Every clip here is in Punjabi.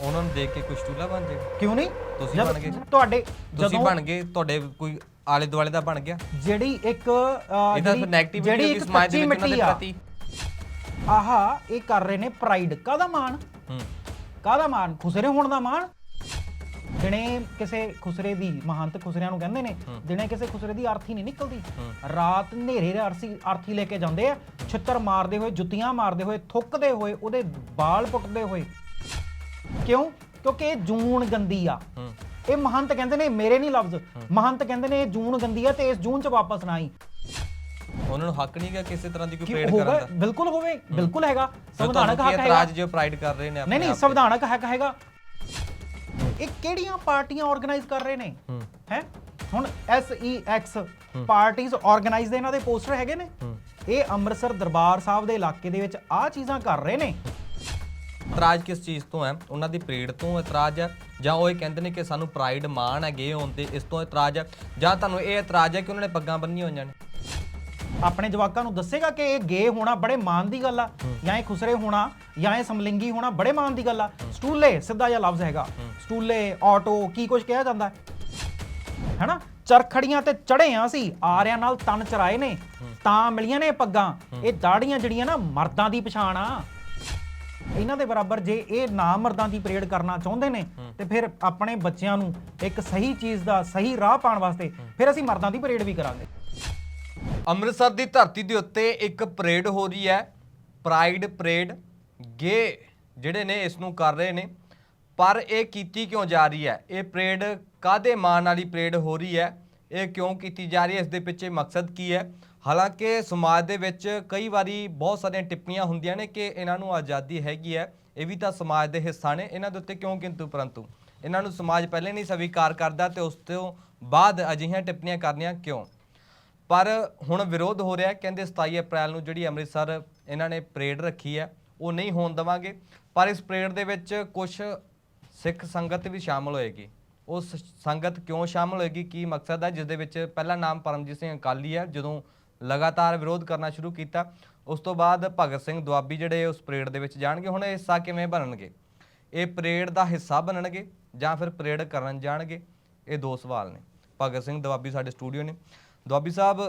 ਉਹਨਾਂ ਨੂੰ ਦੇਖ ਕੇ ਕੁਝ ਚੂਲਾ ਬਣ ਜਾਏਗਾ। ਕਿਉਂ ਨਹੀਂ? ਤੁਸੀਂ ਜਦ ਬਣ ਗਏ। ਤੁਹਾਡੇ ਤੁਸੀਂ ਜਦੋਂ ਬਣ ਗਏ ਤੁਹਾਡੇ ਕੋਈ ਆਲੇ ਦੁਆਲੇ ਦਾ ਬਣ ਗਿਆ। ਜਿਹੜੀ ਇੱਕ ਅਹ, ਇਹਦਾ ਜਿਹੜੀ- ਨੈਗੇਟਿਵਿਟੀ ਜਿਹੜੀ ਇੱਕ ਸਮਾਜ ਦੇ ਕੱਚੀ ਵਿੱਚ ਉਹਨਾਂ ਦੇ ਮਿੱਟੀ ਆ। ਪ੍ਰਤੀ। ਆਹਾ ਇਹ ਕਰ ਰਹੇ ਨੇ ਪ੍ਰਾਈਡ ਕਾਹਦਾ ਮਾਣ? ਹੂੰ। ਕਾਹਦਾ ਮਾਣ? ਖੁਸਰੇ ਹੋਣ ਦਾ ਮਾਣ? ਦਿਨੇ ਕਿਸੇ ਖੁਸਰੇ ਦੀ ਮਹੰਤ ਖੁਸਰਿਆਂ ਨੂੰ ਕਹਿੰਦੇ ਨੇ ਦਿਨੇ ਕਿਸੇ ਖੁਸਰੇ ਦੀ ਅਰਥੀ ਨਹੀਂ ਨਿਕਲਦੀ। ਰਾਤ ਹਨੇਰੇ ਦੇ ਅਰਥੀ ਅਰਥੀ ਲੈ ਕੇ ਜਾਂਦੇ ਆ ਛਿੱਤਰ ਮਾਰਦੇ ਹੋਏ ਜੁੱਤੀਆਂ ਮਾਰਦੇ ਹੋਏ ਥੁੱਕਦੇ ਹੋਏ ਉਹਦੇ ਵਾਲ ਪੁੱਟਦੇ ਹੋਏ। ਕਿਉਂ? ਕਿਉਂਕਿ ਇਹ ਜੂਨ ਗੰਦੀ ਆ। ਇਹ ਮਹੰਤ ਕਹਿੰਦੇ ਨੇ ਮੇਰੇ ਨਹੀਂ ਲਫ਼ਜ਼। ਮਹੰਤ ਕਹਿੰਦੇ ਨੇ ਇਹ ਜੂਨ ਗੰਦੀ ਆ ਤੇ ਇਸ ਜੂਨ ਚ ਵਾਪਸ ਨਾ ਆਈ। ਉਹਨਾਂ ਨੂੰ ਹੱਕ ਨਹੀਂ ਗਾ ਕਿਸੇ ਤਰ੍ਹਾਂ ਦੀ ਕੋਈ ਹੋਗਾ ਕਰਨ ਦਾ। ਬਿਲਕੁਲ ਹੋਵੇ ਬਿਲਕੁਲ ਹੈਗਾ। ਸੰਵਿਧਾਨਕ ਹੱਕ ਹੈਗਾ। ਇਤਰਾਜ਼ ਜੋ ਪ੍ਰਾਈਡ ਕਰ ਰਹੇ ਨੇ ਆਪਣੇ ਨਹੀਂ ਨਹੀਂ ਆਪ ਤੇ। ਸੰਵਿਧਾਨਕ ਹੱਕ ਹੈਗਾ। ਇਹ ਕਿਹੜੀਆਂ ਪਾਰਟੀਆਂ ਆਰਗੇਨਾਈਜ਼ ਕਰ ਰਹੇ ਨੇ? ਹੂੰ। ਹੈ? ਹੁਣ SEX ਪਾਰਟੀਆਂ ਆਰਗੇਨਾਈਜ਼ ਦੇ ਇਹਨਾਂ ਦੇ ਪੋਸਟਰ ਹੈਗੇ ਨੇ। ਇਹ ਅੰਮ੍ਰਿਤਸਰ ਦਰਬਾਰ ਸਾਹਿਬ ਦੇ ਇਲਾਕੇ ਦੇ ਵਿੱਚ ਆਹ ਚੀਜ਼ਾਂ ਕਰ ਰਹੇ ਨੇ। ਇਤਰਾਜ਼ ਕਿਸ ਚੀਜ਼ ਤੋਂ ਹੈ? ਉਹਨਾਂ ਦੀ ਪਰੇਡ ਤੋਂ ਇਤਰਾਜ਼ ਹੈ ਜਾਂ ਉਹ ਇਹ ਕਹਿੰਦੇ ਨੇ ਕਿ ਸਾਨੂੰ ਪ੍ਰਾਈਡ ਮਾਣ ਹੈ ਗੇ ਹੋਣ ਤੇ ਇਸ ਤੋਂ ਇਤਰਾਜ਼ ਹੈ? ਜਾਂ ਤੁਹਾਨੂੰ ਇਹ ਇਤਰਾਜ਼ ਹੈ ਕਿ ਉਹਨਾਂ ਨੇ ਪੱਗਾਂ ਬੰਨੀਆਂ ਹੋਈਆਂ ਨੇ? ਆਪਣੇ ਜਵਾਕਾਂ ਨੂੰ ਦੱਸੇਗਾ ਕਿ ਇਹ ਗੇ ਹੋਣਾ ਬੜੇ ਮਾਣ ਦੀ ਗੱਲ ਆ ਜਾਂ ਇਹ ਖੁਸਰੇ ਹੋਣਾ ਜਾਂ ਇਹ ਸਮਲਿੰਗੀ ਹੋਣਾ ਬੜੇ ਮਾਣ ਦੀ ਗੱਲ ਆ। ਸਟੂਲੇ ਸਿੱਧਾ ਜਿਹਾ ਲਫ਼ਜ਼ ਹੈਗਾ। ਸਟੂਲੇ ਆਟੋ ਕੀ ਕੁਝ ਕਿਹਾ ਜਾਂਦਾ ਹੈ? ਹੈਨਾ? ਚਰਖੜੀਆਂ ਤੇ ਚੜੇ ਆ ਸੀ ਆਰਿਆਂ ਨਾਲ ਤਨ ਚਰਾਏ ਨੇ। ਤਾਂ ਮਿਲੀਆਂ ਨੇ ਇਹ ਪੱਗਾਂ। ਇਹ ਦਾੜੀਆਂ ਜਿਹੜੀਆਂ ਨਾ ਮਰਦਾਂ ਦੀ ਪਛਾਣ ਆ। ਇਹਨਾਂ ਦੇ ਬਰਾਬਰ ਜੇ ਇਹ ਨਾ ਮਰਦਾਂ ਦੀ ਪਰੇਡ ਕਰਨਾ ਚਾਹੁੰਦੇ ਨੇ ਤੇ ਫਿਰ ਆਪਣੇ ਬੱਚਿਆਂ ਨੂੰ ਇੱਕ ਸਹੀ ਚੀਜ਼ ਦਾ ਸਹੀ ਰਾਹ ਪਾਉਣ ਵਾਸਤੇ ਫਿਰ ਅਸੀਂ ਮਰਦਾਂ ਦੀ ਪਰੇਡ ਵੀ ਕਰਾਂਗੇ। ਅੰਮ੍ਰਿਤਸਰ ਦੀ ਧਰਤੀ ਦੇ ਉੱਤੇ ਇੱਕ ਪਰੇਡ ਹੋ ਰਹੀ ਹੈ ਪ੍ਰਾਈਡ ਪਰੇਡ। ਗੇ ਜਿਹੜੇ ਨੇ ਇਸ ਨੂੰ ਕਰ ਰਹੇ ਨੇ ਪਰ ਇਹ ਕੀਤੀ ਕਿਉਂ ਜਾ ਰਹੀ ਹੈ? ਇਹ ਪਰੇਡ ਕਾਦੇ ਮਾਣ ਵਾਲੀ ਪਰੇਡ ਹੋ ਰਹੀ ਹੈ? ਇਹ ਕਿਉਂ ਕੀਤੀ ਜਾ ਰਹੀ ਹੈ? ਇਸ ਦੇ ਪਿੱਛੇ ਮਕਸਦ ਕੀ ਹੈ? ਹਾਲਾਂਕਿ ਸਮਾਜ ਦੇ ਵਿੱਚ ਕਈ ਵਾਰੀ ਬਹੁਤ ਸਾਰੀਆਂ ਟਿੱਪਣੀਆਂ ਹੁੰਦੀਆਂ ਨੇ ਕਿ ਇਹਨਾਂ ਨੂੰ ਆਜ਼ਾਦੀ ਹੈਗੀ ਹੈ, ਇਹ ਵੀ ਤਾਂ ਸਮਾਜ ਦੇ ਹਿੱਸਾ ਨੇ, ਇਹਨਾਂ ਦੇ ਉੱਤੇ ਕਿਉਂ ਕਿੰਤੂ ਪਰੰਤੂ ਇਹਨਾਂ ਨੂੰ ਸਮਾਜ ਪਹਿਲੇ ਨਹੀਂ ਸਵੀਕਾਰ ਕਰਦਾ ਤੇ ਉਸ ਤੋਂ ਬਾਅਦ ਅਜਿਹੀਆਂ ਟਿੱਪਣੀਆਂ ਕਰਨੀਆਂ ਕਿਉਂ? ਪਰ ਹੁਣ ਵਿਰੋਧ ਹੋ ਰਿਹਾ ਕਹਿੰਦੇ 27 ਅਪ੍ਰੈਲ ਨੂੰ ਜਿਹੜੀ ਅੰਮ੍ਰਿਤਸਰ ਇਹਨਾਂ ਨੇ ਪਰੇਡ ਰੱਖੀ ਹੈ, ਉਹ ਨਹੀਂ ਹੋਣ ਦੇਵਾਂਗੇ। ਪਰ ਇਸ ਪਰੇਡ ਦੇ ਵਿੱਚ ਕੁਝ ਸਿੱਖ ਸੰਗਤ ਵੀ ਸ਼ਾਮਲ ਹੋਏਗੀ। ਉਸ ਸੰਗਤ ਕਿਉਂ ਸ਼ਾਮਲ ਹੋਏਗੀ? ਕੀ ਮਕਸਦ ਹੈ? ਜਿਸ ਦੇ ਵਿੱਚ ਪਹਿਲਾ ਨਾਮ ਪਰਮਜੀਤ ਸਿੰਘ ਅਕਾਲੀ ਹੈ, ਜਦੋਂ ਲਗਾਤਾਰ ਵਿਰੋਧ ਕਰਨਾ ਸ਼ੁਰੂ ਕੀਤਾ। ਉਸ ਤੋਂ ਬਾਅਦ ਭਗਤ ਸਿੰਘ ਦੁਆਬੀ ਜਿਹੜੇ ਉਸ ਪਰੇਡ ਦੇ ਵਿੱਚ ਜਾਣਗੇ। ਹੁਣ ਇਹ ਹਿੱਸਾ ਕਿਵੇਂ ਬਣਨਗੇ? ਇਹ ਪਰੇਡ ਦਾ ਹਿੱਸਾ ਬਣਨਗੇ ਜਾਂ ਫਿਰ ਪਰੇਡ ਕਰਨ ਜਾਣਗੇ? ਇਹ ਦੋ ਸਵਾਲ ਨੇ। ਭਗਤ ਸਿੰਘ ਦੁਆਬੀ ਸਾਡੇ ਸਟੂਡੀਓ ਨੇ। ਦੁਆਬੀ ਸਾਹਿਬ